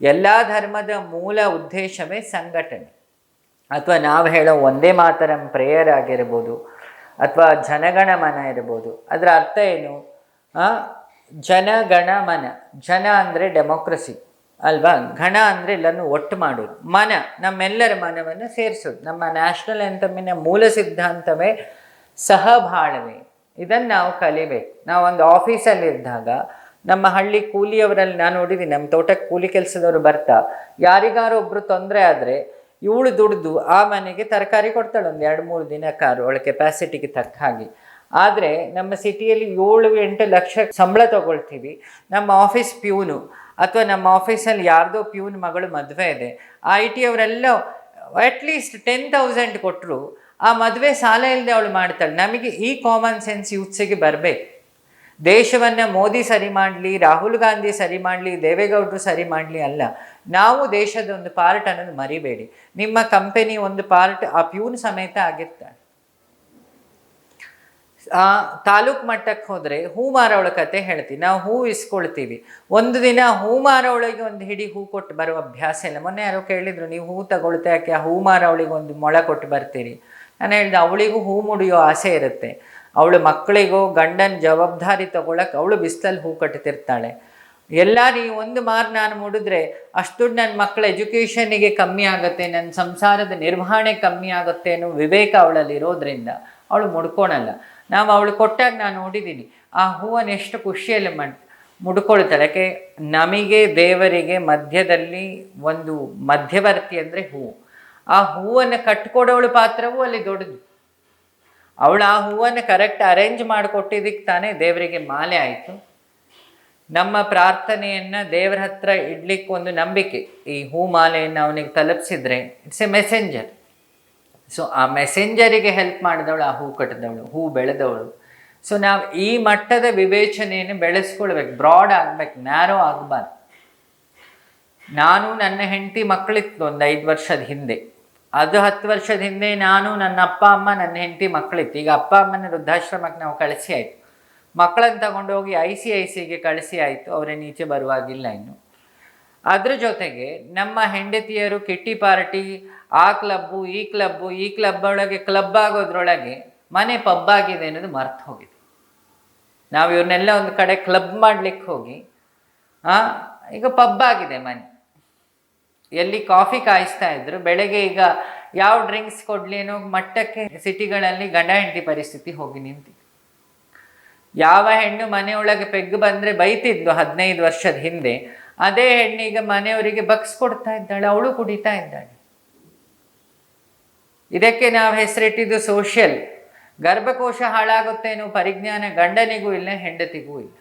ಎಲ್ಲ ಧರ್ಮದ ಮೂಲ ಉದ್ದೇಶವೇ ಸಂಘಟನೆ. ಅಥವಾ ನಾವು ಹೇಳೋ ಒಂದೇ ಮಾತರಂ ಪ್ರೇಯರ್ ಆಗಿರ್ಬೋದು, ಅಥವಾ ಜನಗಣಮನ ಇರ್ಬೋದು, ಅದರ ಅರ್ಥ ಏನು? ಜನಗಣ ಜನಗಣಮನ ಜನ ಅಂದರೆ ಡೆಮೋಕ್ರಸಿ, ಅಲ್ವಾ? ಗಣ ಅಂದರೆ ಎಲ್ಲನೂ ಒಟ್ಟು ಮಾಡೋದು. ಮನ, ನಮ್ಮೆಲ್ಲರ ಮನವನ್ನು ಸೇರಿಸೋದು. ನಮ್ಮ ನ್ಯಾಷನಲ್ ಎಂಥಮಿನ ಮೂಲ ಸಿದ್ಧಾಂತವೇ ಸಹಬಾಳ್ವೆ. ಇದನ್ನು ನಾವು ಕಲಿಬೇಕು. ನಾವು ಒಂದು ಆಫೀಸಲ್ಲಿ ಇದ್ದಾಗ ನಮ್ಮ ಹಳ್ಳಿ ಕೂಲಿಯವರಲ್ಲಿ ನಾನು ನೋಡಿದ್ದೀನಿ ನಮ್ಮ ತೋಟಕ್ಕೆ ಕೂಲಿ ಕೆಲಸದವರು ಬರ್ತಾ, ಯಾರಿಗಾರು ಒಬ್ಬರು ತೊಂದರೆ ಆದರೆ ಇವಳು ದುಡಿದು ಆ ಮನೆಗೆ ತರಕಾರಿ ಕೊಡ್ತಾಳೆ, ಒಂದು ಎರಡು ಮೂರು ದಿನಕ್ಕಾರು ಅವಳ ಕೆಪಾಸಿಟಿಗೆ ತಕ್ಕ ಹಾಗೆ. ಆದರೆ ನಮ್ಮ ಸಿಟಿಯಲ್ಲಿ ಏಳು ಎಂಟು ಲಕ್ಷ ಸಂಬಳ ತಗೊಳ್ತೀವಿ. ನಮ್ಮ ಆಫೀಸ್ ಪ್ಯೂನು, ಅಥವಾ ನಮ್ಮ ಆಫೀಸಲ್ಲಿ ಯಾರ್ದೋ ಪ್ಯೂನ್ ಮಗಳು ಮದುವೆ ಇದೆ, ಆ ಐ ಟಿ ಅವರೆಲ್ಲ ಅಟ್ಲೀಸ್ಟ್ ಟೆನ್ ತೌಸಂಡ್ ಕೊಟ್ಟರು ಆ ಮದುವೆ ಸಾಲ ಇಲ್ಲದೆ ಅವಳು ಮಾಡ್ತಾಳೆ. ನಮಗೆ ಈ ಕಾಮನ್ ಸೆನ್ಸ್ ಯೂತ್ಸಿಗೆ ಬರಬೇಕು. ದೇಶವನ್ನು ಮೋದಿ ಸರಿ ಮಾಡಲಿ, ರಾಹುಲ್ ಗಾಂಧಿ ಸರಿ ಮಾಡಲಿ, ದೇವೇಗೌಡರು ಸರಿ ಮಾಡಲಿ ಅಲ್ಲ. ನಾವು ದೇಶದ ಒಂದು ಪಾರ್ಟ್ ಅನ್ನೋದು ಮರಿಬೇಡಿ. ನಿಮ್ಮ ಕಂಪೆನಿ ಒಂದು ಪಾರ್ಟ್ ಆ ಪ್ಯೂನ್ ಸಮೇತ ಆಗಿರ್ತಾಳೆ. ಆ, ತಾಲೂಕ್ ಮಟ್ಟಕ್ಕೆ ಹೋದರೆ ಹೂ ಮಾರವಳ ಕತೆ ಹೇಳ್ತೀವಿ ನಾವು ಹೂ ಇಸ್ಕೊಳ್ತೀವಿ. ಒಂದು ದಿನ ಹೂ ಮಾರವಳಿಗೆ ಒಂದು ಹಿಡಿ ಹೂ ಕೊಟ್ಟು ಬರೋ ಅಭ್ಯಾಸ ಇಲ್ಲ. ಮೊನ್ನೆ ಯಾರೋ ಕೇಳಿದ್ರು, ನೀವು ಹೂ ತಗೊಳ್ತಾ ಯಾಕೆ? ಆ ಹೂ ಮಾರೋಳಿಗೆ ಒಂದು ಮೊಳ ಕೊಟ್ಟು ಬರ್ತೀರಿ. ನಾನು ಹೇಳಿದೆ, ಅವಳಿಗೂ ಹೂ ಮುಡಿಯೋ ಆಸೆ ಇರುತ್ತೆ. ಅವಳು ಮಕ್ಕಳಿಗೂ ಗಂಡನ ಜವಾಬ್ದಾರಿ ತಗೊಳಕ್ಕೆ ಅವಳು ಬಿಸಿಲಲ್ಲಿ ಹೂ ಕಟ್ತಿರ್ತಾಳೆ. ಎಲ್ಲ ನೀ ಒಂದು ಮಾರು ನಾನು ಮುಡಿದ್ರೆ ಅಷ್ಟು ನನ್ನ ಮಕ್ಕಳ ಎಜುಕೇಷನಿಗೆ ಕಮ್ಮಿ ಆಗುತ್ತೆ ನನ್ನ ಸಂಸಾರದ ನಿರ್ವಹಣೆ ಕಮ್ಮಿ ಆಗುತ್ತೆ ಅನ್ನೋ ವಿವೇಕ ಅವಳಲ್ಲಿ ಇರೋದ್ರಿಂದ ಅವಳು ಮುಡ್ಕೊಳಲ್ಲ. ನಾವು ಅವಳು ಕೊಟ್ಟಾಗ ನಾನು ನೋಡಿದ್ದೀನಿ ಆ ಹೂವನ್ನು ಎಷ್ಟು ಖುಷಿಯಲ್ಲಿ ಮಾಡ್, ಮುಡ್ಕೊಳ್ತಾಳೆ. ಯಾಕೆ, ನಮಗೆ ದೇವರಿಗೆ ಮಧ್ಯದಲ್ಲಿ ಒಂದು ಮಧ್ಯವರ್ತಿ ಅಂದರೆ ಹೂವು ಆ ಹೂವನ್ನು ಕಟ್ಕೊಡೋಳು ಪಾತ್ರವೂ ಅಲ್ಲಿ ದೊಡ್ಡದು. ಅವಳು ಆ ಹೂವನ್ನು ಕರೆಕ್ಟ್ ಅರೇಂಜ್ ಮಾಡಿಕೊಟ್ಟಿದ್ದಕ್ಕೆ ತಾನೇ ದೇವರಿಗೆ ಮಾಲೆ ಆಯಿತು. ನಮ್ಮ ಪ್ರಾರ್ಥನೆಯನ್ನು ದೇವರ ಹತ್ರ ಇಡ್ಲಿಕ್ಕೆ ಒಂದು ನಂಬಿಕೆ. ಈ ಹೂ ಮಾಲೆಯನ್ನು ಅವನಿಗೆ ತಲುಪಿಸಿದ್ರೆ ಇಟ್ಸ್ ಎ ಮೆಸೆಂಜರ್ ಸೊ ಆ ಮೆಸೆಂಜರಿಗೆ ಹೆಲ್ಪ್ ಮಾಡಿದವಳು, ಆ ಹೂ ಕಟ್ಟಿದವಳು, ಹೂ ಬೆಳೆದವಳು. ಸೊ ನಾವು ಈ ಮಟ್ಟದ ವಿವೇಚನೆಯನ್ನು ಬೆಳೆಸ್ಕೊಳ್ಬೇಕು. ಬ್ರಾಡ್ ಆಗ್ಬೇಕು ನ್ಯಾರೋ ಆಗಬಾರ್ದು. ನಾನು ನನ್ನ ಹೆಂಡತಿ ಮಕ್ಕಳಿತ್ತು, ಒಂದು ಐದು ವರ್ಷದ ಹಿಂದೆ. ಅದು ಹತ್ತು ವರ್ಷದ ಹಿಂದೆ ನಾನು, ನನ್ನ ಅಪ್ಪ, ಅಮ್ಮ, ನನ್ನ ಹೆಂಡತಿ ಮಕ್ಕಳಿತ್ತು. ಈಗ ಅಪ್ಪ, ಅಮ್ಮನ ವೃದ್ಧಾಶ್ರಮಕ್ಕೆ ನಾವು ಕಳಿಸಿ ಆಯಿತು. ಮಕ್ಕಳನ್ನು ತಗೊಂಡೋಗಿ ಐ ಸಿ ಐ ಸಿಗೆ ಕಳಿಸಿ ಆಯಿತು. ಅವರೇ ನೀಚೆ ಬರುವಾಗಿಲ್ಲ ಇನ್ನು. ಅದ್ರ ಜೊತೆಗೆ ನಮ್ಮ ಹೆಂಡತಿಯರು ಕಿಟ್ಟಿ ಪಾರ್ಟಿ, ಆ ಕ್ಲಬ್ಬು, ಈ ಕ್ಲಬ್ಬು, ಈ ಕ್ಲಬ್ ಒಳಗೆ ಕ್ಲಬ್ ಆಗೋದ್ರೊಳಗೆ ಮನೆ ಪಬ್ ಆಗಿದೆ ಅನ್ನೋದು ಮರ್ತು ಹೋಗಿದೆ. ನಾವು ಇವ್ರನ್ನೆಲ್ಲ ಒಂದು ಕಡೆ ಕ್ಲಬ್ ಮಾಡ್ಲಿಕ್ಕೆ ಹೋಗಿ ಈಗ ಪಬ್ ಆಗಿದೆ ಮನೆ. ಎಲ್ಲಿ ಕಾಫಿ ಕಾಯಿಸ್ತಾ ಇದ್ರು, ಬೆಳಗ್ಗೆ ಈಗ ಯಾವ ಡ್ರಿಂಕ್ಸ್ ಕೊಡ್ಲಿ ಅನ್ನೋ ಮಟ್ಟಕ್ಕೆ ಸಿಟಿಗಳಲ್ಲಿ ಗಂಡ ಹೆಂಡತಿ ಪರಿಸ್ಥಿತಿ ಹೋಗಿ ನಿಂತಿದೆ ಯಾವ ಹೆಣ್ಣು ಮನೆಯೊಳಗೆ ಪೆಗ್ ಬಂದ್ರೆ ಬೈತಿದ್ಲು ಹದಿನೈದು ವರ್ಷದ ಹಿಂದೆ, ಅದೇ ಹೆಣ್ಣೀಗ ಮನೆಯವರಿಗೆ ಬಗ್ಸ್ ಕೊಡ್ತಾ ಇದ್ದಾಳೆ, ಅವಳು ಕುಡಿತಾ ಇದ್ದಾಳೆ. ಇದಕ್ಕೆ ನಾವು ಹೆಸರಿಟ್ಟಿದ್ದು ಸೋಷಿಯಲ್ ಗರ್ಭಕೋಶ ಹಾಳಾಗುತ್ತೆ ಪರಿಜ್ಞಾನ ಗಂಡನಿಗೂ ಇಲ್ಲ, ಹೆಂಡತಿಗೂ ಇಲ್ಲ.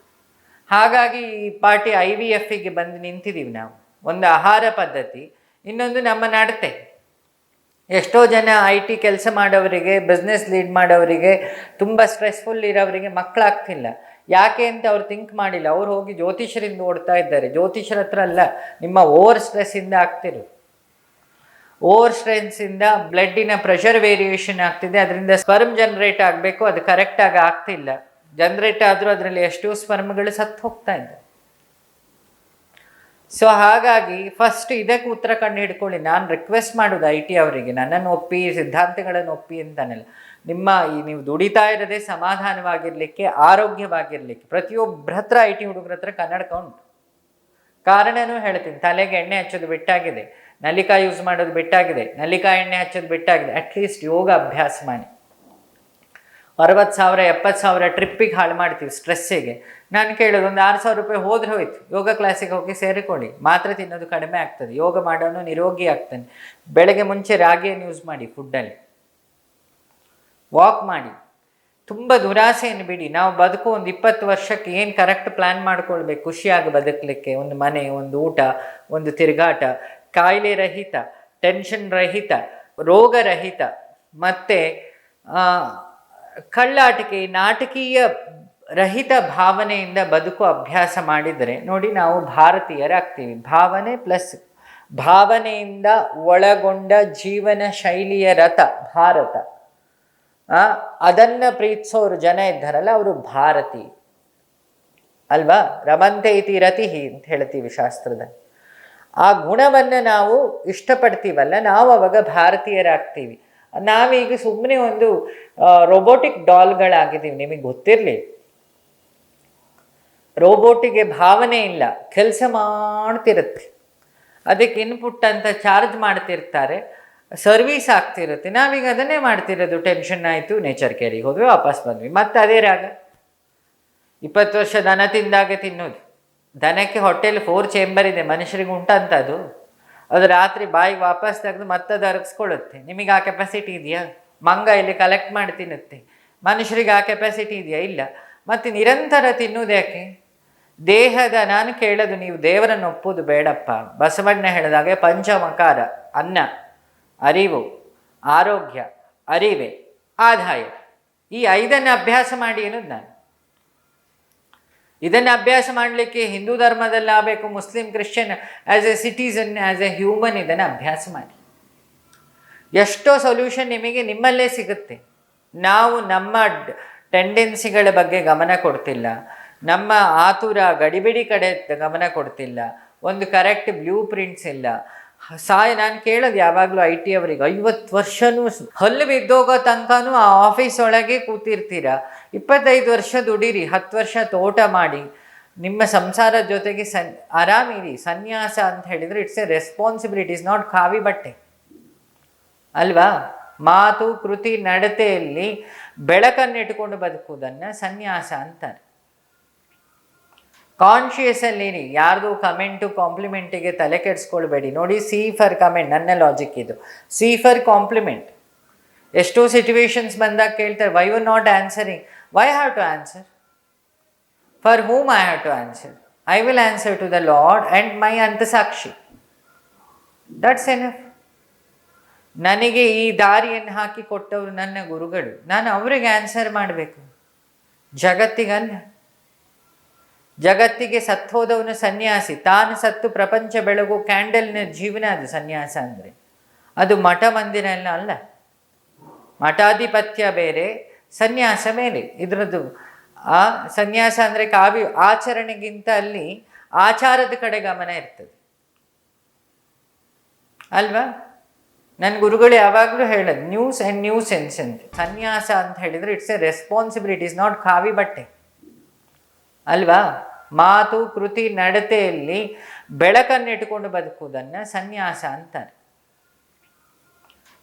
ಹಾಗಾಗಿ ಈ ಪಾರ್ಟಿ ಐ ವಿ ಎಫ್ಗೆ ಬಂದು ನಿಂತಿದ್ದೀವಿ ನಾವು. ಒಂದು ಆಹಾರ ಪದ್ಧತಿ, ಇನ್ನೊಂದು ನಮ್ಮ ನಡತೆ. ಎಷ್ಟೋ ಜನ ಐ ಟಿ ಕೆಲಸ ಮಾಡೋವರಿಗೆ ಬಿಸ್ನೆಸ್ ಲೀಡ್ ಮಾಡೋವರಿಗೆ, ತುಂಬ ಸ್ಟ್ರೆಸ್ಫುಲ್ ಇರೋವರಿಗೆ ಮಕ್ಕಳಾಗ್ತಿಲ್ಲ ಯಾಕೆ ಅಂತ ಅವ್ರು ಥಿಂಕ್ ಮಾಡಿಲ್ಲ. ಅವ್ರು ಹೋಗಿ ಜ್ಯೋತಿಷರಿಂದ ಓಡ್ತಾ ಇದ್ದಾರೆ. ಜ್ಯೋತಿಷರ ಹತ್ರ ಅಲ್ಲ, ನಿಮ್ಮ ಓವರ್ ಸ್ಟ್ರೆಸ್ಸಿಂದ ಆಗ್ತಿರು ಓವರ್ ಸ್ಟ್ರೆನ್ಸಿಂದ ಬ್ಲಡ್ಡಿನ ಪ್ರೆಷರ್ ವೇರಿಯೇಷನ್ ಆಗ್ತಿದೆ. ಅದರಿಂದ ಸ್ಪರ್ಮ್ ಜನರೇಟ್ ಆಗಬೇಕು. ಅದು ಕರೆಕ್ಟಾಗಿ ಆಗ್ತಿಲ್ಲ. ಜನ್ರೇಟ್ ಆದರೂ ಅದರಲ್ಲಿ ಎಷ್ಟೋ ಸ್ಪರ್ಮ್ಗಳು ಸತ್ತು ಹೋಗ್ತಾ ಇದೆ ಸೊ ಹಾಗಾಗಿ ಫಸ್ಟ್ ಇದಕ್ಕೆ ಉತ್ತರ ಕಂಡು ಹಿಡ್ಕೊಳ್ಳಿ. ನಾನು ರಿಕ್ವೆಸ್ಟ್ ಮಾಡೋದು ಐ ಟಿ ಅವರಿಗೆ. ನನ್ನನ್ನು ಒಪ್ಪಿ, ಸಿದ್ಧಾಂತಗಳನ್ನು ಒಪ್ಪಿ ಅಂತಾನೆಲ್ಲ. ನಿಮ್ಮ ಈ ನೀವು ದುಡಿತಾ ಇರೋದೇ ಸಮಾಧಾನವಾಗಿರಲಿಕ್ಕೆ, ಆರೋಗ್ಯವಾಗಿರಲಿಕ್ಕೆ. ಪ್ರತಿಯೊಬ್ಬರ ಹತ್ರ ಐ ಟಿ ಹುಡುಗರ ಹತ್ರ ಕನ್ನಡಕ ಉಂಟು. ಕಾರಣನೂ ಹೇಳ್ತೀನಿ. ತಲೆಗೆ ಎಣ್ಣೆ ಹಚ್ಚೋದು ಬಿಟ್ಟಾಗಿದೆ. ನಲಿಕಾ ಯೂಸ್ ಮಾಡೋದು ಬಿಟ್ಟಾಗಿದೆ. ನಲಿಕಾ ಎಣ್ಣೆ ಹಚ್ಚೋದು ಬಿಟ್ಟಾಗಿದೆ. ಅಟ್ಲೀಸ್ಟ್ ಯೋಗ ಅಭ್ಯಾಸ ಮಾಡಿ. ಅರವತ್ತು ಸಾವಿರ, ಎಪ್ಪತ್ತು ಸಾವಿರ ಟ್ರಿಪ್ಪಿಗೆ ಹಾಳು ಮಾಡ್ತೀವಿ ಸ್ಟ್ರೆಸ್ಸಿಗೆ ನಾನು ಕೇಳೋದು ಒಂದು ಆರು ಸಾವಿರ ರೂಪಾಯಿ ಹೋದ್ರೆ ಹೋಯ್ತು. ಯೋಗ ಕ್ಲಾಸಿಗೆ ಹೋಗಿ ಸೇರಿಕೊಳ್ಳಿ. ಮಾತ್ರ ತಿನ್ನೋದು ಕಡಿಮೆ ಆಗ್ತದೆ. ಯೋಗ ಮಾಡೋನು ನಿರೋಗಿ ಆಗ್ತಾನೆ. ಬೆಳಗ್ಗೆ ಮುಂಚೆ ರಾಗಿಯನ್ನು ಯೂಸ್ ಮಾಡಿ ಫುಡ್ಡಲ್ಲಿ ವಾಕ್ ಮಾಡಿ. ತುಂಬ ದುರಾಸೆಯನ್ನು ಬಿಡಿ. ನಾವು ಬದುಕು ಒಂದು ಇಪ್ಪತ್ತು ವರ್ಷಕ್ಕೆ ಏನು ಕರೆಕ್ಟ್ ಪ್ಲ್ಯಾನ್ ಮಾಡ್ಕೊಳ್ಬೇಕು? ಖುಷಿಯಾಗಿ ಬದುಕಲಿಕ್ಕೆ ಒಂದು ಮನೆ, ಒಂದು ಊಟ, ಒಂದು ತಿರುಗಾಟ, ಕಾಯಿಲೆ ರಹಿತ ಟೆನ್ಷನ್ ರಹಿತ ರೋಗರಹಿತ ಮತ್ತು ಕಳ್ಳಾಟಿಕೆ, ನಾಟಕೀಯ ರಹಿತ ಭಾವನೆಯಿಂದ ಬದುಕು ಅಭ್ಯಾಸ ಮಾಡಿದರೆ ನೋಡಿ ನಾವು ಭಾರತೀಯರಾಗ್ತೀವಿ. ಭಾವನೆ ಪ್ಲಸ್ ಭಾವನೆಯಿಂದ ಒಳಗೊಂಡ ಜೀವನ ಶೈಲಿಯ ರಥ, ಭಾರತ. ಅದನ್ನು ಪ್ರೀತಿಸೋರು ಜನ ಇದ್ದಾರಲ್ಲ, ಅವರು ಭಾರತಿ. ಅಲ್ವಾ? ರಮಂತೆ ಇತಿ ರತಿಹಿ ಅಂತ ಹೇಳ್ತೀವಿ ಶಾಸ್ತ್ರದ. ಆ ಗುಣವನ್ನು ನಾವು ಇಷ್ಟಪಡ್ತೀವಲ್ಲ, ನಾವು ಅವಾಗ ಭಾರತೀಯರಾಗ್ತೀವಿ. ನಾವೀಗ ಸುಮ್ಮನೆ ಒಂದು ರೋಬೋಟಿಕ್ ಡಾಲ್ಗಳಾಗಿದ್ದೀವಿ ನಿಮಗೆ ಗೊತ್ತಿರಲಿ. ರೋಬೋಟಿಗೆ ಭಾವನೆ ಇಲ್ಲ. ಕೆಲಸ ಮಾಡ್ತಿರುತ್ತೆ. ಅದಕ್ಕೆ ಇನ್ಪುಟ್ ಅಂತ ಚಾರ್ಜ್ ಮಾಡ್ತಿರ್ತಾರೆ. ಸರ್ವೀಸ್ ಆಗ್ತಿರುತ್ತೆ. ನಾವೀಗ ಅದನ್ನೇ ಮಾಡ್ತಿರೋದು. ಟೆನ್ಷನ್ ಆಯಿತು ನೇಚರ್ ಕೇರಿಗೆ ಹೋದ್ವಿ, ವಾಪಸ್ ಬಂದ್ವಿ. ಮತ್ತೆ ಅದೇ ರಾಗ. ಇಪ್ಪತ್ತು ವರ್ಷ ದನ ತಿಂದಾಗೆ ತಿನ್ನೋದು. ದನಕ್ಕೆ ಹೊಟ್ಟೆಲಿ ಫೋರ್ ಚೇಂಬರ್ ಇದೆ. ಮನುಷ್ಯರಿಗೆ ಉಂಟಂತ ಅದು. ಅದು ರಾತ್ರಿ ಬಾಯಿ ವಾಪಸ್ ತೆಗೆದು ಮತ್ತದು ಅರಗಿಸ್ಕೊಳ್ಳುತ್ತೆ. ನಿಮಗೆ ಆ ಕೆಪಾಸಿಟಿ ಇದೆಯಾ? ಮಂಗ ಇಲ್ಲಿ ಕಲೆಕ್ಟ್ ಮಾಡಿ ತಿನ್ನುತ್ತೆ. ಮನುಷ್ಯರಿಗೆ ಆ ಕೆಪಾಸಿಟಿ ಇದೆಯಾ? ಇಲ್ಲ. ಮತ್ತು ನಿರಂತರ ತಿನ್ನುವುದು ಯಾಕೆ? ದೇಹದ, ನಾನು ಕೇಳೋದು ನೀವು ದೇವರನ್ನು ಒಪ್ಪುವುದು ಬೇಡಪ್ಪ. ಬಸವಣ್ಣ ಹೇಳಿದಾಗೆ ಪಂಚಮಕಾರ, ಅನ್ನ, ಅರಿವು, ಆರೋಗ್ಯ, ಅರಿವೆ, ಆದಾಯ. ಈ ಐದನ್ನು ಅಭ್ಯಾಸ ಮಾಡಿ ಅನ್ನೋದು ನಾನು. ಇದನ್ನು ಅಭ್ಯಾಸ ಮಾಡಲಿಕ್ಕೆ ಹಿಂದೂ ಧರ್ಮದಲ್ಲಿ ಆಗಬೇಕು, Muslim, Christian as a citizen as a human ಇದನ್ನು ಅಭ್ಯಾಸ ಮಾಡಿ. ಎಷ್ಟೋ ಸೊಲ್ಯೂಷನ್ ನಿಮಗೆ ನಿಮ್ಮಲ್ಲೇ ಸಿಗುತ್ತೆ. ನಾವು ನಮ್ಮ ಟೆಂಡೆನ್ಸಿಗಳ ಬಗ್ಗೆ ಗಮನ ಕೊಡ್ತಿಲ್ಲ. ನಮ್ಮ ಆತುರ ಗಡಿಬಿಡಿ ಕಡೆ ಗಮನ ಕೊಡ್ತಿಲ್ಲ. ಒಂದು ಕರೆಕ್ಟ್ ಬ್ಲೂ ಪ್ರಿಂಟ್ಸ್ ಇಲ್ಲ. ಸಾಯ, ನಾನು ಕೇಳೋದು ಯಾವಾಗಲೂ ಐ ಟಿ ಅವರಿಗೆ, ಐವತ್ತು ವರ್ಷನೂ ಹಲ್ಲು ಬಿದ್ದೋಗೋ ತನಕನೂ ಆ ಆಫೀಸ್ ಒಳಗೆ ಕೂತಿರ್ತೀರ. ಇಪ್ಪತ್ತೈದು ವರ್ಷ ದುಡೀರಿ, ಹತ್ತು ವರ್ಷ ತೋಟ ಮಾಡಿ. ನಿಮ್ಮ ಸಂಸಾರದ ಜೊತೆಗೆ ಸನ್, ಆರಾಮಿರಿ, ಸನ್ಯಾಸ ಅಂತ ಹೇಳಿದರೆ it's a responsibility is not ಖಾವಿ ಬಟ್ಟೆ. ಅಲ್ವಾ? ಮಾತು, ಕೃತಿ, ನಡತೆಯಲ್ಲಿ ಬೆಳಕನ್ನು ಇಟ್ಕೊಂಡು ಬದುಕುವುದನ್ನು ಸನ್ಯಾಸ ಅಂತಾರೆ. ಕಾನ್ಶಿಯಸ್ ಅಲ್ಲಿ ಯಾರ್ದು ಕಮೆಂಟು ಕಾಂಪ್ಲಿಮೆಂಟಿಗೆ ತಲೆ ಕೆಡಿಸ್ಕೊಳ್ಬೇಡಿ. ನೋಡಿ ಸಿ ಫರ್ ಕಮೆಂಟ್ ನನ್ನ ಲಾಜಿಕ್ ಇದು. ಸಿ ಫರ್ ಕಾಂಪ್ಲಿಮೆಂಟ್ ಎಷ್ಟೋ ಸಿಚುವೇಶನ್ಸ್ ಬಂದಾಗ ಕೇಳ್ತಾರೆ why you not answering why have to answer for whom I have to answer I will answer to the lord and my ಅಂತಸಾಕ್ಷಿ that's enough ನನಗೆ ಈ ದಾರಿಯನ್ನು ಹಾಕಿ ಕೊಟ್ಟವರು ನನ್ನ ಗುರುಗಳು. ನಾನು ಅವರಿಗೆ ಆನ್ಸರ್ ಮಾಡಬೇಕು. ಜಗತ್ತಿಗಲ್ಲ ಜಗತ್ತಿಗೆ ಸತ್ತೋದವನು ಸನ್ಯಾಸಿ. ತಾನು ಸತ್ತು ಪ್ರಪಂಚ ಬೆಳಗು ಕ್ಯಾಂಡಲ್ನ ಜೀವನ ಅದು ಸನ್ಯಾಸ ಅಂದರೆ. ಅದು ಮಠ ಮಂದಿರ ಎಲ್ಲ ಅಲ್ಲ. ಮಠಾಧಿಪತ್ಯ ಬೇರೆ, ಸನ್ಯಾಸ ಮೇಲೆ. ಇದರದ್ದು ಆ ಸನ್ಯಾಸ ಅಂದರೆ ಕಾವ್ಯ ಆಚರಣೆಗಿಂತ ಅಲ್ಲಿ ಆಚಾರದ ಕಡೆ ಗಮನ ಇರ್ತದೆ. ಅಲ್ವಾ? ನನ್ನ ಗುರುಗಳು ಯಾವಾಗಲೂ ಹೇಳೋದು, ನ್ಯೂಸ್ ಆ್ಯಂಡ್ ನ್ಯೂ ಸೆನ್ಸ್ ಅಂತ. ಸನ್ಯಾಸ ಅಂತ ಹೇಳಿದರೆ it's a responsibility is not ಕಾವಿ ಬಟ್ಟೆ. ಅಲ್ವಾ? ಮಾತು, ಕೃತಿ, ನಡತೆಯಲ್ಲಿ ಬೆಳಕನ್ನು ಇಟ್ಕೊಂಡು ಬದುಕುವುದನ್ನು ಸನ್ಯಾಸ ಅಂತಾರೆ.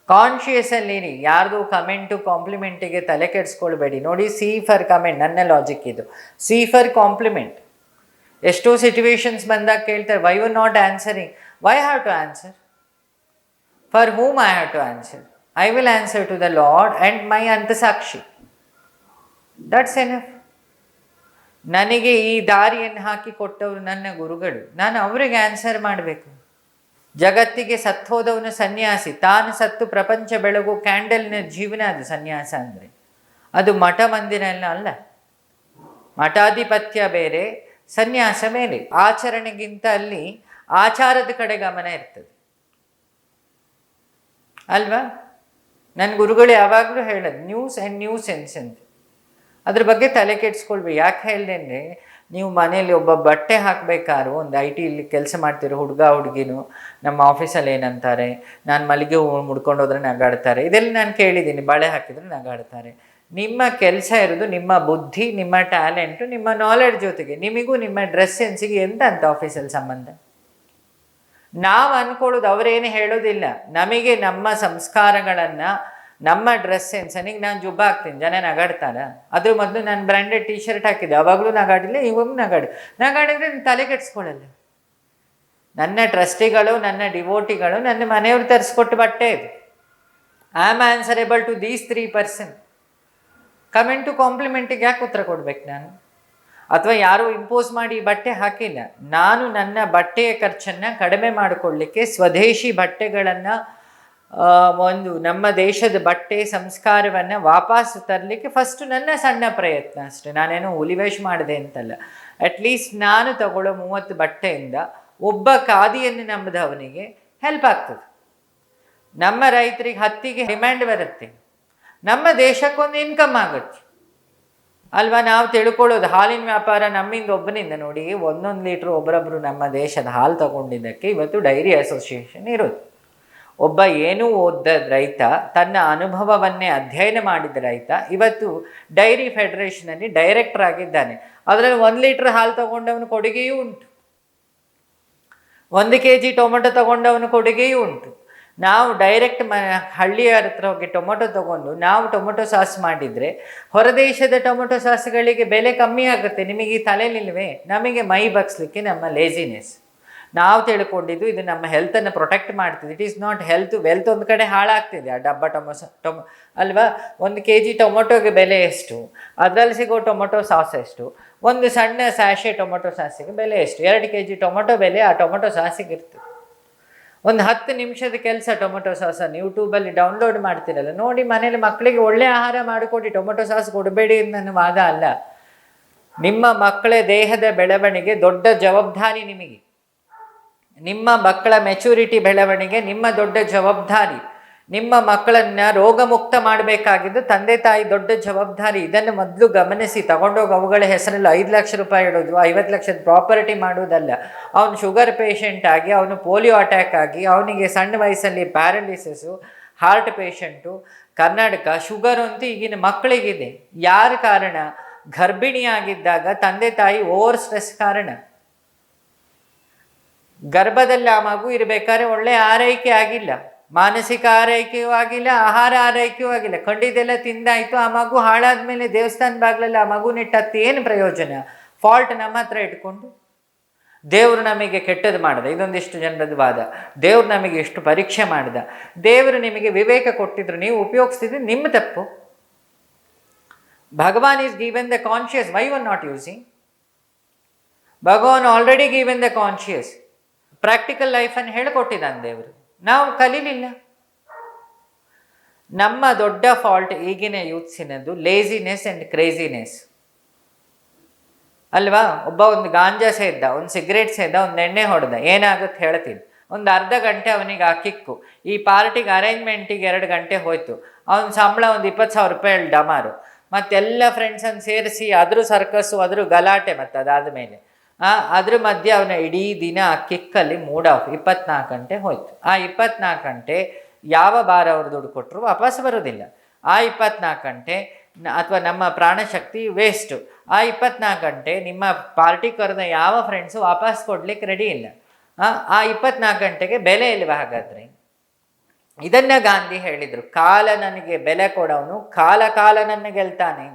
ಕಾನ್ಶಿಯಸ್ ಅಲ್ಲಿ ಯಾರ್ದು ಕಮೆಂಟು ಕಾಂಪ್ಲಿಮೆಂಟಿಗೆ ತಲೆ ಕೆಡಿಸ್ಕೊಳ್ಬೇಡಿ. ನೋಡಿ ಸಿ ಫರ್ ಕಮೆಂಟ್ ನನ್ನ ಲಾಜಿಕ್ ಇದು. ಸಿ ಫರ್ ಕಾಂಪ್ಲಿಮೆಂಟ್ ಎಷ್ಟೋ ಸಿಚುವೇಶನ್ಸ್ ಬಂದಾಗ ಕೇಳ್ತಾರೆ why you not answering why have to answer for whom I have to answer I will answer to the lord and my ಅಂತಸಾಕ್ಷಿ that's enough ನನಗೆ ಈ ದಾರಿಯನ್ನು ಹಾಕಿ ಕೊಟ್ಟವರು ನನ್ನ ಗುರುಗಳು. ನಾನು ಅವರಿಗೆ ಆನ್ಸರ್ ಮಾಡಬೇಕು. ಜಗತ್ತಿಗೆ ಸತ್ತೋದವನು ಸನ್ಯಾಸಿ. ತಾನು ಸತ್ತು ಪ್ರಪಂಚ ಬೆಳಗು ಕ್ಯಾಂಡಲ್ನ ಜೀವನ ಅದು ಸನ್ಯಾಸ ಅಂದರೆ. ಅದು ಮಠ ಮಂದಿರ ಎಲ್ಲ ಅಲ್ಲ. ಮಠಾಧಿಪತ್ಯ ಬೇರೆ, ಸನ್ಯಾಸ ಮೇಲೆ. ಆಚರಣೆಗಿಂತ ಅಲ್ಲಿ ಆಚಾರದ ಕಡೆ ಗಮನ ಇರ್ತದೆ. ಅಲ್ವಾ? ನನ್ನ ಗುರುಗಳು ಯಾವಾಗಲೂ ಹೇಳೋದು ನ್ಯೂಸ್ ಆ್ಯಂಡ್ ನ್ಯೂ ಸೆನ್ಸ್ ಅಂತ. ಅದ್ರ ಬಗ್ಗೆ ತಲೆ ಕೆಡ್ಸ್ಕೊಳ್ಬೇಕು ಯಾಕೆ ಹೇಳಿದೆ ಅಂದರೆ, ನೀವು ಮನೇಲಿ ಒಬ್ಬ ಬಟ್ಟೆ ಹಾಕಬೇಕಾದ್ರೂ ಒಂದು ಐ ಟಿಲಿ ಕೆಲಸ ಮಾಡ್ತಿರೋ ಹುಡುಗ, ಹುಡುಗಿನು ನಮ್ಮ ಆಫೀಸಲ್ಲಿ ಏನಂತಾರೆ, ನಾನು ಮಲ್ಲಿಗೆ ಹೂವು ಮುಡ್ಕೊಂಡು ಹೋದ್ರೆ ನಗಾಡ್ತಾರೆ. ಇದೆಲ್ಲ ನಾನು ಕೇಳಿದ್ದೀನಿ. ಬಳೆ ಹಾಕಿದ್ರೆ ನಗಾಡ್ತಾರೆ. ನಿಮ್ಮ ಕೆಲಸ ಇರೋದು ನಿಮ್ಮ ಬುದ್ಧಿ, ನಿಮ್ಮ ಟ್ಯಾಲೆಂಟು, ನಿಮ್ಮ ನಾಲೆಡ್ಜ್ ಜೊತೆಗೆ, ನಿಮಗೂ ನಿಮ್ಮ ಡ್ರೆಸ್ ಸೆನ್ಸಿಗೆ ಎಂತ ಅಂತ ಆಫೀಸಲ್ಲಿ ಸಂಬಂಧ? ನಾವು ಅಂದ್ಕೊಳ್ಳೋದು ಅವರೇನು ಹೇಳೋದಿಲ್ಲ. ನಮಗೆ ನಮ್ಮ ಸಂಸ್ಕಾರಗಳನ್ನು ನಮ್ಮ ಡ್ರೆಸ್ ಸೆನ್ಸ್ ನನಗೆ ನಾನು ಜುಬ್ಬ ಹಾಕ್ತೀನಿ, ಜನ ನಗಾಡ್ತಾರೆ. ಅದ್ರ ಮೊದಲು ನಾನು ಬ್ರ್ಯಾಂಡೆಡ್ ಟಿ ಶರ್ಟ್ ಹಾಕಿದ್ದೆ, ಅವಾಗಲೂ ನಗಾಡಿಲ್ಲ ಇವಾಗ ನಗಾಡಿ. ನಗಾಡಿದ್ರೆ ತಲೆ ಕೆಡಿಸ್ಕೊಳ್ಳಲ್ಲ ನನ್ನ ಟ್ರಸ್ಟಿಗಳು ನನ್ನ ಡಿವೋಟಿಗಳು ನನ್ನ ಮನೆಯವ್ರು ತರಿಸ್ಕೊಟ್ಟು ಬಟ್ಟೆ ಇದು. I am answerable to these three person comment to ಕಾಂಪ್ಲಿಮೆಂಟಿಗೆ ಯಾಕೆ ಉತ್ತರ ಕೊಡ್ಬೇಕು ನಾನು? ಅಥವಾ ಯಾರೂ ಇಂಪೋಸ್ ಮಾಡಿ ಬಟ್ಟೆ ಹಾಕಿಲ್ಲ? ನಾನು ನನ್ನ ಬಟ್ಟೆಯ ಖರ್ಚನ್ನು ಕಡಿಮೆ ಮಾಡಿಕೊಳ್ಳಿಕ್ಕೆ ಸ್ವದೇಶಿ ಬಟ್ಟೆಗಳನ್ನು ಒಂದು ನಮ್ಮ ದೇಶದ ಬಟ್ಟೆ ಸಂಸ್ಕಾರವನ್ನು ವಾಪಸ್ ತರಲಿಕ್ಕೆ ಫಸ್ಟು ನನ್ನ ಸಣ್ಣ ಪ್ರಯತ್ನ ಅಷ್ಟೇ. ನಾನೇನೋ ಉಲಿವೇಶ್ ಮಾಡಿದೆ ಅಂತಲ್ಲ. ಅಟ್ಲೀಸ್ಟ್ ನಾನು ತಗೊಳ್ಳೋ ಮೂವತ್ತು ಬಟ್ಟೆಯಿಂದ ಒಬ್ಬ ಖಾದಿಯನ್ನು ನಂಬಿದವನಿಗೆ ಹೆಲ್ಪ್ ಆಗ್ತದೆ. ನಮ್ಮ ರೈತರಿಗೆ ಹತ್ತಿಗೆ ಡಿಮ್ಯಾಂಡ್ ಬರುತ್ತೆ. ನಮ್ಮ ದೇಶಕ್ಕೊಂದು ಇನ್ಕಮ್ ಆಗುತ್ತೆ. ಅಲ್ವಾ? ನಾವು ತಿಳ್ಕೊಳ್ಳೋದು ಹಾಲಿನ ವ್ಯಾಪಾರ ನಮ್ಮಿಂದ ಒಬ್ಬನಿಂದ ನೋಡಿ, ಒಂದೊಂದು ಲೀಟ್ರ್ ಒಬ್ಬರೊಬ್ಬರು ನಮ್ಮ ದೇಶದ ಹಾಲು ತಗೊಂಡಿದ್ದಕ್ಕೆ ಇವತ್ತು ಡೈರಿ ಅಸೋಸಿಯೇಷನ್ ಇರೋದು. ಒಬ್ಬ ಏನೂ ಓದ್ದ ರೈತ ತನ್ನ ಅನುಭವವನ್ನೇ ಅಧ್ಯಯನ ಮಾಡಿದ ರೈತ ಇವತ್ತು ಡೈರಿ ಫೆಡರೇಷನಲ್ಲಿ ಡೈರೆಕ್ಟರ್ ಆಗಿದ್ದಾನೆ. ಅದರಲ್ಲಿ ಒಂದು ಲೀಟ್ರ್ ಹಾಲು ತಗೊಂಡವನು ಕೊಡುಗೆಯೂ ಉಂಟು. ಒಂದು ಕೆ ಜಿ ಟೊಮೊಟೊ ತಗೊಂಡವನು ಕೊಡುಗೆಯೂ ಉಂಟು. ನಾವು ಡೈರೆಕ್ಟ್ ಮ, ಹಳ್ಳಿಯ ಹತ್ರ ಹೋಗಿ ಟೊಮೊಟೊ ತಗೊಂಡು ನಾವು ಟೊಮೊಟೊ ಸಾಸ್ ಮಾಡಿದರೆ ಹೊರದೇಶದ ಟೊಮೊಟೊ ಸಾಸ್ಗಳಿಗೆ ಬೆಲೆ ಕಮ್ಮಿ ಆಗುತ್ತೆ. ನಿಮಗೆ ಈ ತಲೆಲಿಲ್ವೇ? ನಮಗೆ ಮೈ ಬಗ್ಸ್ಲಿಕ್ಕೆ ನಮ್ಮ ಲೇಜಿನೆಸ್ ನಾವು ತಿಳ್ಕೊಂಡಿದ್ದು ಇದು ನಮ್ಮ ಹೆಲ್ತನ್ನು ಪ್ರೊಟೆಕ್ಟ್ ಮಾಡ್ತಿದೆ. It is not health wealth ಒಂದು ಕಡೆ ಹಾಳಾಗ್ತಿದೆ. ಆ ಡಬ್ಬ ಟೊಮೊಸ ಟೊಮೊ, ಅಲ್ವಾ? ಒಂದು ಕೆ ಜಿ ಟೊಮೊಟೊಗೆ ಬೆಲೆ ಎಷ್ಟು? ಅದರಲ್ಲಿ ಸಿಗೋ ಟೊಮೊಟೊ ಸಾಸ್ ಎಷ್ಟು? ಒಂದು ಸಣ್ಣ ಸ್ಯಾಶೆ ಟೊಮೊಟೊ ಸಾಸಿಗೆ ಬೆಲೆ ಎಷ್ಟು? ಎರಡು ಕೆ ಜಿ ಟೊಮೊಟೊ ಬೆಲೆ ಆ ಟೊಮೊಟೊ ಸಾಸಿಗೆ ಇರ್ತದೆ. ಒಂದು ಹತ್ತು ನಿಮಿಷದ ಕೆಲಸ ಟೊಮೊಟೊ ಸಾಸನ್ನು ಯೂಟ್ಯೂಬಲ್ಲಿ ಡೌನ್ಲೋಡ್ ಮಾಡ್ತಿರಲ್ಲ, ನೋಡಿ ಮನೇಲಿ ಮಕ್ಕಳಿಗೆ ಒಳ್ಳೆ ಆಹಾರ ಮಾಡಿಕೊಡಿ, ಟೊಮೊಟೊ ಸಾಸ್ ಕೊಡಬೇಡಿ ನನ್ನ ವಾದ ಅಲ್ಲ. ನಿಮ್ಮ ಮಕ್ಕಳ ದೇಹದ ಬೆಳವಣಿಗೆ ದೊಡ್ಡ ಜವಾಬ್ದಾರಿ ನಿಮಗೆ. ನಿಮ್ಮ ಮಕ್ಕಳ ಮೆಚುರಿಟಿ ಬೆಳವಣಿಗೆ, ನಿಮ್ಮ ದೊಡ್ಡ ಜವಾಬ್ದಾರಿ, ನಿಮ್ಮ ಮಕ್ಕಳನ್ನ ರೋಗಮುಕ್ತ ಮಾಡಬೇಕಾಗಿದ್ದು ತಂದೆ ತಾಯಿ ದೊಡ್ಡ ಜವಾಬ್ದಾರಿ. ಇದನ್ನು ಮೊದಲು ಗಮನಿಸಿ, ತಗೊಂಡೋಗಿ, ಅವುಗಳ ಹೆಸರಲ್ಲಿ. ಐದು ಲಕ್ಷ ರೂಪಾಯಿ ಇಡೋದು ಐವತ್ತು ಲಕ್ಷದ ಪ್ರಾಪರ್ಟಿ ಮಾಡುವುದಲ್ಲ. ಅವನು ಶುಗರ್ ಪೇಷಂಟ್ ಆಗಿ, ಅವನು ಪೋಲಿಯೋ ಅಟ್ಯಾಕ್ ಆಗಿ, ಅವನಿಗೆ ಸಣ್ಣ ವಯಸ್ಸಲ್ಲಿ paralysis heart patient Karnataka sugar ಅಂತೂ ಈಗಿನ ಮಕ್ಕಳಿಗಿದೆ. ಯಾರ ಕಾರಣ? ಗರ್ಭಿಣಿಯಾಗಿದ್ದಾಗ ತಂದೆ ತಾಯಿ ಓವರ್ ಸ್ಟ್ರೆಸ್ ಕಾರಣ. ಗರ್ಭದಲ್ಲಿ ಆ ಮಗು ಇರಬೇಕಾದ್ರೆ ಒಳ್ಳೆ ಆರೈಕೆ ಆಗಿಲ್ಲ, ಮಾನಸಿಕ ಆರೈಕೆಯೂ ಆಗಿಲ್ಲ, ಆಹಾರ ಆರೈಕೆಯೂ ಆಗಿಲ್ಲ. ಖಂಡಿದೆಲ್ಲ ತಿಂದಾಯಿತು, ಆ ಮಗು ಹಾಳಾದ್ಮೇಲೆ ದೇವಸ್ಥಾನ ಬಾಗ್ಲಲ್ಲಿ ಆ ಮಗು ನಿಟ್ಟತ್ತಿ ಏನು ಪ್ರಯೋಜನ? ಫಾಲ್ಟ್ ನಮ್ಮ ಹತ್ರ ಇಟ್ಕೊಂಡು. ದೇವರು ನಮಗೆ ಕೆಟ್ಟದ್ದು ಮಾಡ್ದ, ಇದೊಂದಿಷ್ಟು ಜನರದ್ದು ವಾದ. ದೇವ್ರು ನಮಗೆ ಎಷ್ಟು ಪರೀಕ್ಷೆ ಮಾಡಿದ? ದೇವರು ನಿಮಗೆ ವಿವೇಕ ಕೊಟ್ಟಿದ್ರು, ನೀವು ಉಪಯೋಗಿಸ್ತಿದ್ರೆ ನಿಮ್ಮ ತಪ್ಪು. ಭಗವಾನ್ is given the conscious why one not using Bhagwan already given the conscious practical ಲೈಫನ್ನು ಹೇಳಿಕೊಟ್ಟಿದ್ದಾನೆ ದೇವರು. ನಾವು ಕಲೀಲಿಲ್ಲ. ನಮ್ಮ ದೊಡ್ಡ ಫಾಲ್ಟ್ ಈಗಿನ ಯೂತ್ಸಿನದು ಲೇಸಿನೆಸ್ ಆ್ಯಂಡ್ ಕ್ರೇಜಿನೆಸ್ ಅಲ್ವಾ? ಒಬ್ಬ ಒಂದು ಗಾಂಜಾ ಸೇದ್ದ, ಒಂದು ಸಿಗರೇಟ್ ಸೇದ್ದ, ಒಂದು ಎಣ್ಣೆ ಹೊಡೆದ, ಏನಾಗುತ್ತೆ ಹೇಳ್ತೀನಿ. ಒಂದು ಅರ್ಧ ಗಂಟೆ ಅವನಿಗೆ ಆ ಕಿಕ್ಕು. ಈ ಪಾರ್ಟಿಗೆ ಅರೇಂಜ್ಮೆಂಟಿಗೆ ಎರಡು ಗಂಟೆ ಹೋಯ್ತು. ಅವನ ಸಂಬಳ ಒಂದು ಇಪ್ಪತ್ತು ಸಾವಿರ ರೂಪಾಯಿ ಡಮಾರು. ಮತ್ತೆಲ್ಲ ಫ್ರೆಂಡ್ಸನ್ನು ಸೇರಿಸಿ, ಅದ್ರ ಸರ್ಕಸ್ಸು ಅದ್ರ ಗಲಾಟೆ ಮತ್ತು ಅದಾದ ಮೇಲೆ ಅದ್ರ ಮಧ್ಯೆ ಅವನ ಇಡೀ ದಿನ ಕಿಕ್ಕಲ್ಲಿ ಮೂಡ್ ಆಫ್, ಇಪ್ಪತ್ನಾಲ್ಕು ಗಂಟೆ ಹೋಯ್ತು. ಆ ಇಪ್ಪತ್ನಾಲ್ಕು ಗಂಟೆ ಯಾವ ಬಾರ ಅವ್ರು ದುಡ್ಡು ಕೊಟ್ಟರು ವಾಪಸ್ ಬರೋದಿಲ್ಲ. ಆ ಇಪ್ಪತ್ನಾಲ್ಕು ಗಂಟೆ ಅಥವಾ ನಮ್ಮ ಪ್ರಾಣಶಕ್ತಿ ವೇಸ್ಟು ಆ ಇಪ್ಪತ್ನಾಲ್ಕು ಗಂಟೆ ನಿಮ್ಮ ಪಾರ್ಟಿ ಕರೆದ ಯಾವ ಫ್ರೆಂಡ್ಸು ವಾಪಸ್ ಕೊಡ್ಲಿಕ್ಕೆ ರೆಡಿ ಇಲ್ಲ. ಆ ಇಪ್ಪತ್ನಾಲ್ಕು ಗಂಟೆಗೆ ಬೆಲೆ ಇಲ್ವಾ ಹಾಗಾದ್ರೆ? ಇದನ್ನ ಗಾಂಧಿ ಹೇಳಿದರು, ಕಾಲ ನನಗೆ ಬೆಲೆ ಕೊಡೋನು, ಕಾಲ ಕಾಲ ನನ್ನ ಗೆಲ್ತಾನೆ.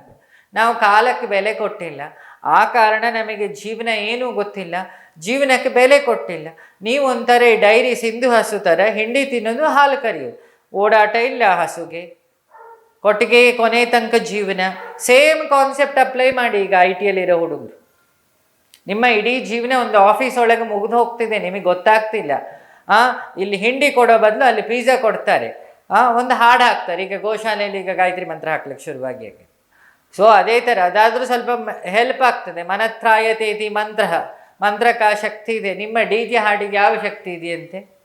ನಾವು ಕಾಲಕ್ಕೆ ಬೆಲೆ ಕೊಟ್ಟಿಲ್ಲ. ಆ ಕಾರಣ ನಮಗೆ ಜೀವನ ಏನೂ ಗೊತ್ತಿಲ್ಲ. ಜೀವನಕ್ಕೆ ಬೆಲೆ ಕೊಟ್ಟಿಲ್ಲ. ನೀವು ಒಂಥರ ಡೈರಿ ಸಿಂಧು ಹಸು ಥರ ಹಿಂಡಿ ತಿನ್ನೋದು ಹಾಲು ಕರೆಯೋದು. ಓಡಾಟ ಇಲ್ಲ ಹಸುಗೆ. ಕೊಟ್ಟಿಗೆ ಕೊನೆ ತನಕ ಜೀವನ. ಸೇಮ್ ಕಾನ್ಸೆಪ್ಟ್ ಅಪ್ಲೈ ಮಾಡಿ ಈಗ ಐ ಟಿಯಲ್ಲಿರೋ ಹುಡುಗರು. ನಿಮ್ಮ ಇಡೀ ಜೀವನ ಒಂದು ಆಫೀಸ್ ಒಳಗೆ ಮುಗಿದು ಹೋಗ್ತಿದೆ, ನಿಮಗೆ ಗೊತ್ತಾಗ್ತಿಲ್ಲ. ಆ, ಇಲ್ಲಿ ಹಿಂಡಿ ಕೊಡೋ ಬದಲು ಅಲ್ಲಿ ಪಿಜ್ಜಾ ಕೊಡ್ತಾರೆ. ಒಂದು ಹಾಡು ಹಾಕ್ತಾರೆ. ಈಗ ಗೋಶಾಲೆಯಲ್ಲಿ ಈಗ ಗಾಯತ್ರಿ ಮಂತ್ರ ಹಾಕ್ಲಿಕ್ಕೆ ಶುರುವಾಗಿ ಸೊ ಅದೇ ಥರ ಅದಾದರೂ ಸ್ವಲ್ಪ ಹೆಲ್ಪ್ ಆಗ್ತದೆ. ಮನತ್ರಾಯತೆ ಇತಿ ಮಂತ್ರ. ಮಂತ್ರಕ್ಕೆ ಆ ಶಕ್ತಿ ಇದೆ. ನಿಮ್ಮ ಡಿ ಜೆ ಹಾಡಿಗೆ ಯಾವ ಶಕ್ತಿ ಇದೆಯಂತೆ?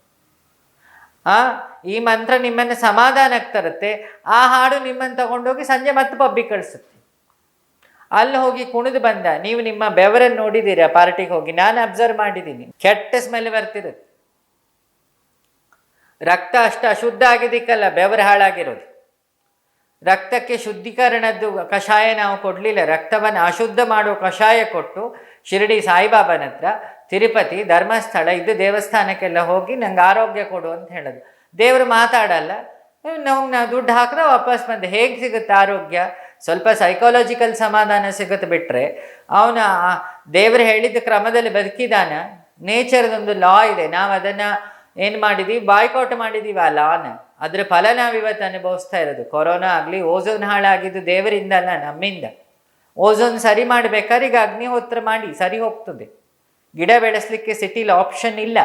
ಆ, ಈ ಮಂತ್ರ ನಿಮ್ಮನ್ನು ಸಮಾಧಾನಕ್ಕೆ ತರುತ್ತೆ. ಆ ಹಾಡು ನಿಮ್ಮನ್ನು ತಗೊಂಡೋಗಿ ಸಂಜೆ ಮತ್ತೆ ಪಬ್ಬಿ ಕಳಿಸುತ್ತೆ. ಅಲ್ಲಿ ಹೋಗಿ ಕುಣಿದು ಬಂದ, ನೀವು ನಿಮ್ಮ ಬೆವರನ್ನು ನೋಡಿದ್ದೀರಾ ಪಾರ್ಟಿಗೆ ಹೋಗಿ? ನಾನು ಅಬ್ಸರ್ವ್ ಮಾಡಿದ್ದೀನಿ. ಕೆಟ್ಟ ಸ್ಮೆಲ್ ಬರ್ತಿರುತ್ತೆ. ರಕ್ತ ಅಷ್ಟು ಅಶುದ್ಧ ಆಗಿದ್ದಕ್ಕಲ್ಲ ಬೆವರು ಹಾಳಾಗಿರೋದು. ರಕ್ತಕ್ಕೆ ಶುದ್ಧೀಕರಣದ್ದು ಕಷಾಯ ನಾವು ಕೊಡಲಿಲ್ಲ. ರಕ್ತವನ್ನು ಅಶುದ್ಧ ಮಾಡುವ ಕಷಾಯ ಕೊಟ್ಟು ಶಿರಡಿ ಸಾಯಿಬಾಬನ ಹತ್ರ ತಿರುಪತಿ ಧರ್ಮಸ್ಥಳ ಇದು ದೇವಸ್ಥಾನಕ್ಕೆಲ್ಲ ಹೋಗಿ ನಂಗೆ ಆರೋಗ್ಯ ಕೊಡು ಅಂತ ಹೇಳೋದು. ದೇವರು ಮಾತಾಡಲ್ಲ. ನಾವು ನಾವು ದುಡ್ಡು ಹಾಕಿದ್ರೆ ವಾಪಸ್ ಬಂದೆ ಹೇಗೆ ಸಿಗುತ್ತೆ ಆರೋಗ್ಯ? ಸ್ವಲ್ಪ ಸೈಕಾಲಜಿಕಲ್ ಸಮಾಧಾನ ಸಿಗುತ್ತೆ ಬಿಟ್ಟರೆ ಅವನ ದೇವರು ಹೇಳಿದ ಕ್ರಮದಲ್ಲಿ ಬದುಕಿದಾನ. ನೇಚರ್ದೊಂದು ಲಾ ಇದೆ. ನಾವು ಅದನ್ನು ಏನು ಮಾಡಿದೀವಿ? ಬಾಯ್ಕೌಟ್ ಮಾಡಿದ್ದೀವಿ ಆ ಲಾನ್ ಅದರ ಫಲ ನಾವು ಇವತ್ತು ಅನುಭವಿಸ್ತಾ ಇರೋದು. ಕೊರೋನಾ ಆಗಲಿ ಓಝೋನ್ ಹಾಳಾಗಿದ್ದು ದೇವರಿಂದ ಅಲ್ಲ, ನಮ್ಮಿಂದ. ಓಝೋನ್ ಸರಿ ಮಾಡಬೇಕಾದ್ರೆ ಈಗ ಅಗ್ನಿಹೋತ್ರ ಮಾಡಿ, ಸರಿ ಹೋಗ್ತದೆ. ಗಿಡ ಬೆಳೆಸಲಿಕ್ಕೆ ಸಿಟಿಲಿ ಆಪ್ಷನ್ ಇಲ್ಲ.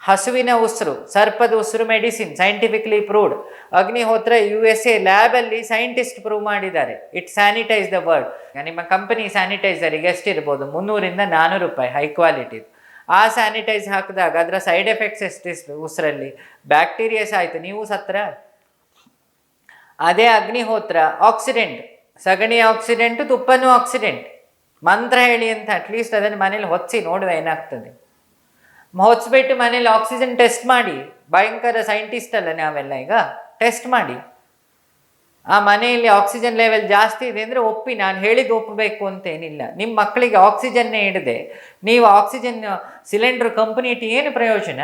ಹಸುವಿನ ಉಸಿರು, ಸರ್ಪದ ಉಸಿರು medicine scientifically proved Agnihotra U S A ಲ್ಯಾಬಲ್ಲಿ scientist prove ಮಾಡಿದ್ದಾರೆ. ಇಟ್ ಸ್ಯಾನಿಟೈಸ್ ದ ವರ್ಲ್ಡ್ ನಿಮ್ಮ ಕಂಪನಿ ಸ್ಯಾನಿಟೈಸರಿಗೆ ಎಷ್ಟಿರ್ಬೋದು? ಮುನ್ನೂರಿಂದ ನಾನ್ನೂರು ರೂಪಾಯಿ ಹೈ ಕ್ವಾಲಿಟಿ ಆ ಸ್ಯಾನಿಟೈಸ್ ಹಾಕಿದಾಗ ಅದರ ಸೈಡ್ ಎಫೆಕ್ಟ್ಸ್ ಎಷ್ಟಿಷ್ಟು ಉಸಿರಲ್ಲಿ? ಬ್ಯಾಕ್ಟೀರಿಯಾಸ್ ಆಯಿತು. ನೀವು ಸತ್ರ? ಅದೇ ಅಗ್ನಿಹೋತ್ರ ಆಕ್ಸಿಡೆಂಟ್ ಸಗಣಿ ಆಕ್ಸಿಡೆಂಟು ತುಪ್ಪನೂ ಆಕ್ಸಿಡೆಂಟ್ ಮಂತ್ರ ಹೇಳಿ ಅಂತ ಅಟ್ಲೀಸ್ಟ್ ಅದನ್ನು ಮನೇಲಿ ಹೊಚ್ಚಿ ನೋಡುವ ಏನಾಗ್ತದೆ. ಹೊಚ್ಬಿಟ್ಟು ಮನೇಲಿ ಆಕ್ಸಿಜನ್ ಟೆಸ್ಟ್ ಮಾಡಿ. ಭಯಂಕರ ಸೈಂಟಿಸ್ಟ್ ಅಲ್ಲ ನಾವೆಲ್ಲ ಈಗ. ಟೆಸ್ಟ್ ಮಾಡಿ. ಆ ಮನೆಯಲ್ಲಿ ಆಕ್ಸಿಜನ್ ಲೆವೆಲ್ ಜಾಸ್ತಿ ಇದೆ ಅಂದರೆ ಒಪ್ಪಿ, ನಾನು ಹೇಳಿದ್ದು ಒಪ್ಪಬೇಕು ಅಂತೇನಿಲ್ಲ ನಿಮ್ಮ ಮಕ್ಕಳಿಗೆ ಆಕ್ಸಿಜನ್ನೇ ಇಡದೆ, ನೀವು ಆಕ್ಸಿಜನ್ ಸಿಲಿಂಡರ್ ಕಂಪನಿ ಇಟ್ಟು ಏನು ಪ್ರಯೋಜನ?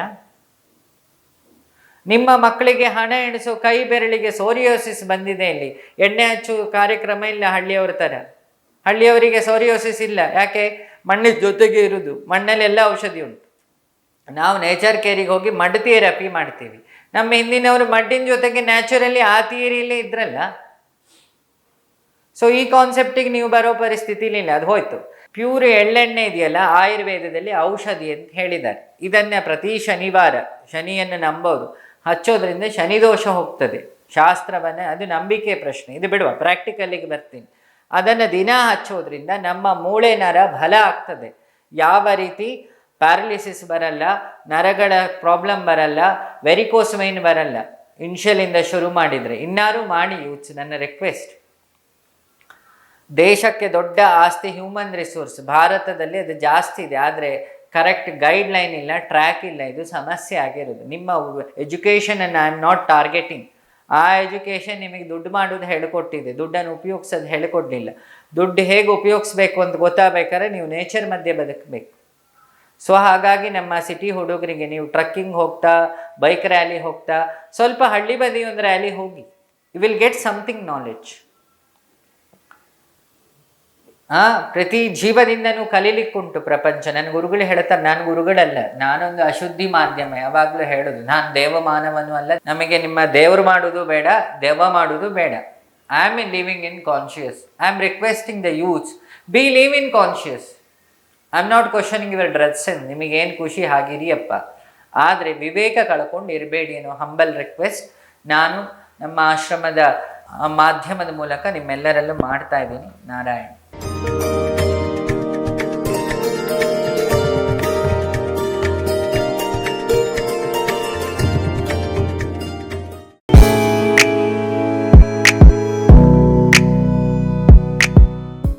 ನಿಮ್ಮ ಮಕ್ಕಳಿಗೆ ಹಣ ಎಣಿಸೋ ಕೈ ಬೆರಳಿಗೆ ಸೋರಿಯೋಸಿಸ್ ಬಂದಿದೆ ಇಲ್ಲಿ. ಎಣ್ಣೆ ಹಚ್ಚು ಕಾರ್ಯಕ್ರಮ ಇಲ್ಲ ಹಳ್ಳಿಯವ್ರ ಥರ ಹಳ್ಳಿಯವರಿಗೆ ಸೋರಿಯೋಸಿಸ್ ಇಲ್ಲ. ಯಾಕೆ? ಮಣ್ಣಿನ ಜೊತೆಗೆ ಇರುವುದು ಮಣ್ಣಲ್ಲೆಲ್ಲ ಔಷಧಿ ಉಂಟು. ನಾವು ನೇಚರ್ ಕೇರಿಗೆ ಹೋಗಿ ಮಡ್ ಥೆರಪಿ ಮಾಡ್ತೀವಿ. ನಮ್ಮ ಹಿಂದಿನವರು ಮಡ್ಡಿನ ಜೊತೆಗೆ ನ್ಯಾಚುರಲಿ ಆ ಥಿಯರಿಲೇ ಇದ್ರಲ್ಲ? ಸೊ ಈ ಕಾನ್ಸೆಪ್ಟಿಗೆ ನೀವು ಬರೋ ಪರಿಸ್ಥಿತಿಲಿ ಇಲ್ಲ, ಅದು ಹೋಯ್ತು. ಪ್ಯೂರ್ ಎಳ್ಳೆಣ್ಣೆ ಇದೆಯಲ್ಲ, ಆಯುರ್ವೇದದಲ್ಲಿ ಔಷಧಿ ಅಂತ ಹೇಳಿದ್ದಾರೆ. ಇದನ್ನ ಪ್ರತಿ ಶನಿವಾರ, ಶನಿಯನ್ನು ನಂಬೋದು. ಹಚ್ಚೋದ್ರಿಂದ ಶನಿದೋಷ ಹೋಗ್ತದೆ. ಶಾಸ್ತ್ರವನ್ನ, ಅದು ನಂಬಿಕೆ ಪ್ರಶ್ನೆ. ಇದು ಬಿಡುವ ಪ್ರಾಕ್ಟಿಕಲಿಗೆ ಬರ್ತೀನಿ. ಅದನ್ನು ದಿನ ಹಚ್ಚೋದ್ರಿಂದ ನಮ್ಮ ಮೂಳೆ ನರ ಬಲ ಆಗ್ತದೆ. ಯಾವ ರೀತಿ? ಪ್ಯಾರಲಿಸಿಸ್ ಬರಲ್ಲ, ನರಗಳ ಪ್ರಾಬ್ಲಮ್ ಬರಲ್ಲ ವೆರಿಕೋಸ್ ವೈನ್ ಬರಲ್ಲ. ಇನ್ಷಿಯಲಿಂದ ಶುರು ಮಾಡಿದರೆ, ಇನ್ನಾರು ಮಾಡಿ ಯೂಸ್ ನನ್ನ ರಿಕ್ವೆಸ್ಟ್ ದೇಶಕ್ಕೆ ದೊಡ್ಡ ಆಸ್ತಿ ಹ್ಯೂಮನ್ ರಿಸೋರ್ಸ್ ಭಾರತದಲ್ಲಿ ಅದು ಜಾಸ್ತಿ ಇದೆ, ಆದರೆ ಕರೆಕ್ಟ್ ಗೈಡ್ ಲೈನ್ ಇಲ್ಲ ಟ್ರ್ಯಾಕ್ ಇಲ್ಲ, ಇದು ಸಮಸ್ಯೆ ಆಗಿರೋದು. ನಿಮ್ಮ ಎಜುಕೇಷನನ್ನು ಐ ಆಮ್ ನಾಟ್ ಟಾರ್ಗೆಟಿಂಗ್ ಆ ಎಜುಕೇಷನ್ ನಿಮಗೆ ದುಡ್ಡು ಮಾಡೋದು ಹೇಳಿಕೊಟ್ಟಿದೆ, ದುಡ್ಡನ್ನು ಉಪಯೋಗಿಸೋದು ಹೇಳಿಕೊಡ್ಲಿಲ್ಲ. ದುಡ್ಡು ಹೇಗೆ ಉಪಯೋಗಿಸ್ಬೇಕು ಅಂತ ಗೊತ್ತಾಗಬೇಕಾದ್ರೆ ನೀವು ನೇಚರ್ ಮಧ್ಯೆ ಬದುಕಬೇಕು. ಸೊ ಹಾಗಾಗಿ ನಮ್ಮ ಸಿಟಿ ಹುಡುಗರಿಗೆ ನೀವು ಟ್ರಕ್ಕಿಂಗ್ ಹೋಗ್ತಾ, ಬೈಕ್ ರ್ಯಾಲಿ ಹೋಗ್ತಾ, ಸ್ವಲ್ಪ ಹಳ್ಳಿ ಬದಿ ಒಂದು ರ್ಯಾಲಿ ಹೋಗಿ you will get something knowledge ಹಾ ಪ್ರತಿ ಜೀವದಿಂದನೂ ಕಲೀಲಿಕ್ಕುಂಟು ಪ್ರಪಂಚ. ನನ್ನ ಗುರುಗಳು ಹೇಳ್ತಾರೆ, ನಾನು ಗುರುಗಳಲ್ಲ, ನಾನೊಂದು ಅಶುದ್ಧಿ ಮಾಧ್ಯಮ, ಯಾವಾಗಲೂ ಹೇಳೋದು. ನಾನು ದೇವಮಾನವನು ಅಲ್ಲ, ನಮಗೆ ನಿಮ್ಮ ದೇವರು ಮಾಡುವುದು ಬೇಡ ದೇವ ಮಾಡುವುದು ಬೇಡ. I am in living in conscious I am requesting the youths be live in conscious I am not questioning your dress ನಿಮಗೇನು ಖುಷಿ ಹಾಗಿರಿಯಪ್ಪ. ಆದರೆ ವಿವೇಕ ಕಳ್ಕೊಂಡು ಇರಬೇಡಿ ಅನ್ನೋ ಹಂಬಲ್ ರಿಕ್ವೆಸ್ಟ್ ನಾನು ನಮ್ಮ ಆಶ್ರಮದ ಮಾಧ್ಯಮದ ಮೂಲಕ ನಿಮ್ಮೆಲ್ಲರಲ್ಲೂ ಮಾಡ್ತಾ ಇದ್ದೀನಿ. ನಾರಾಯಣ.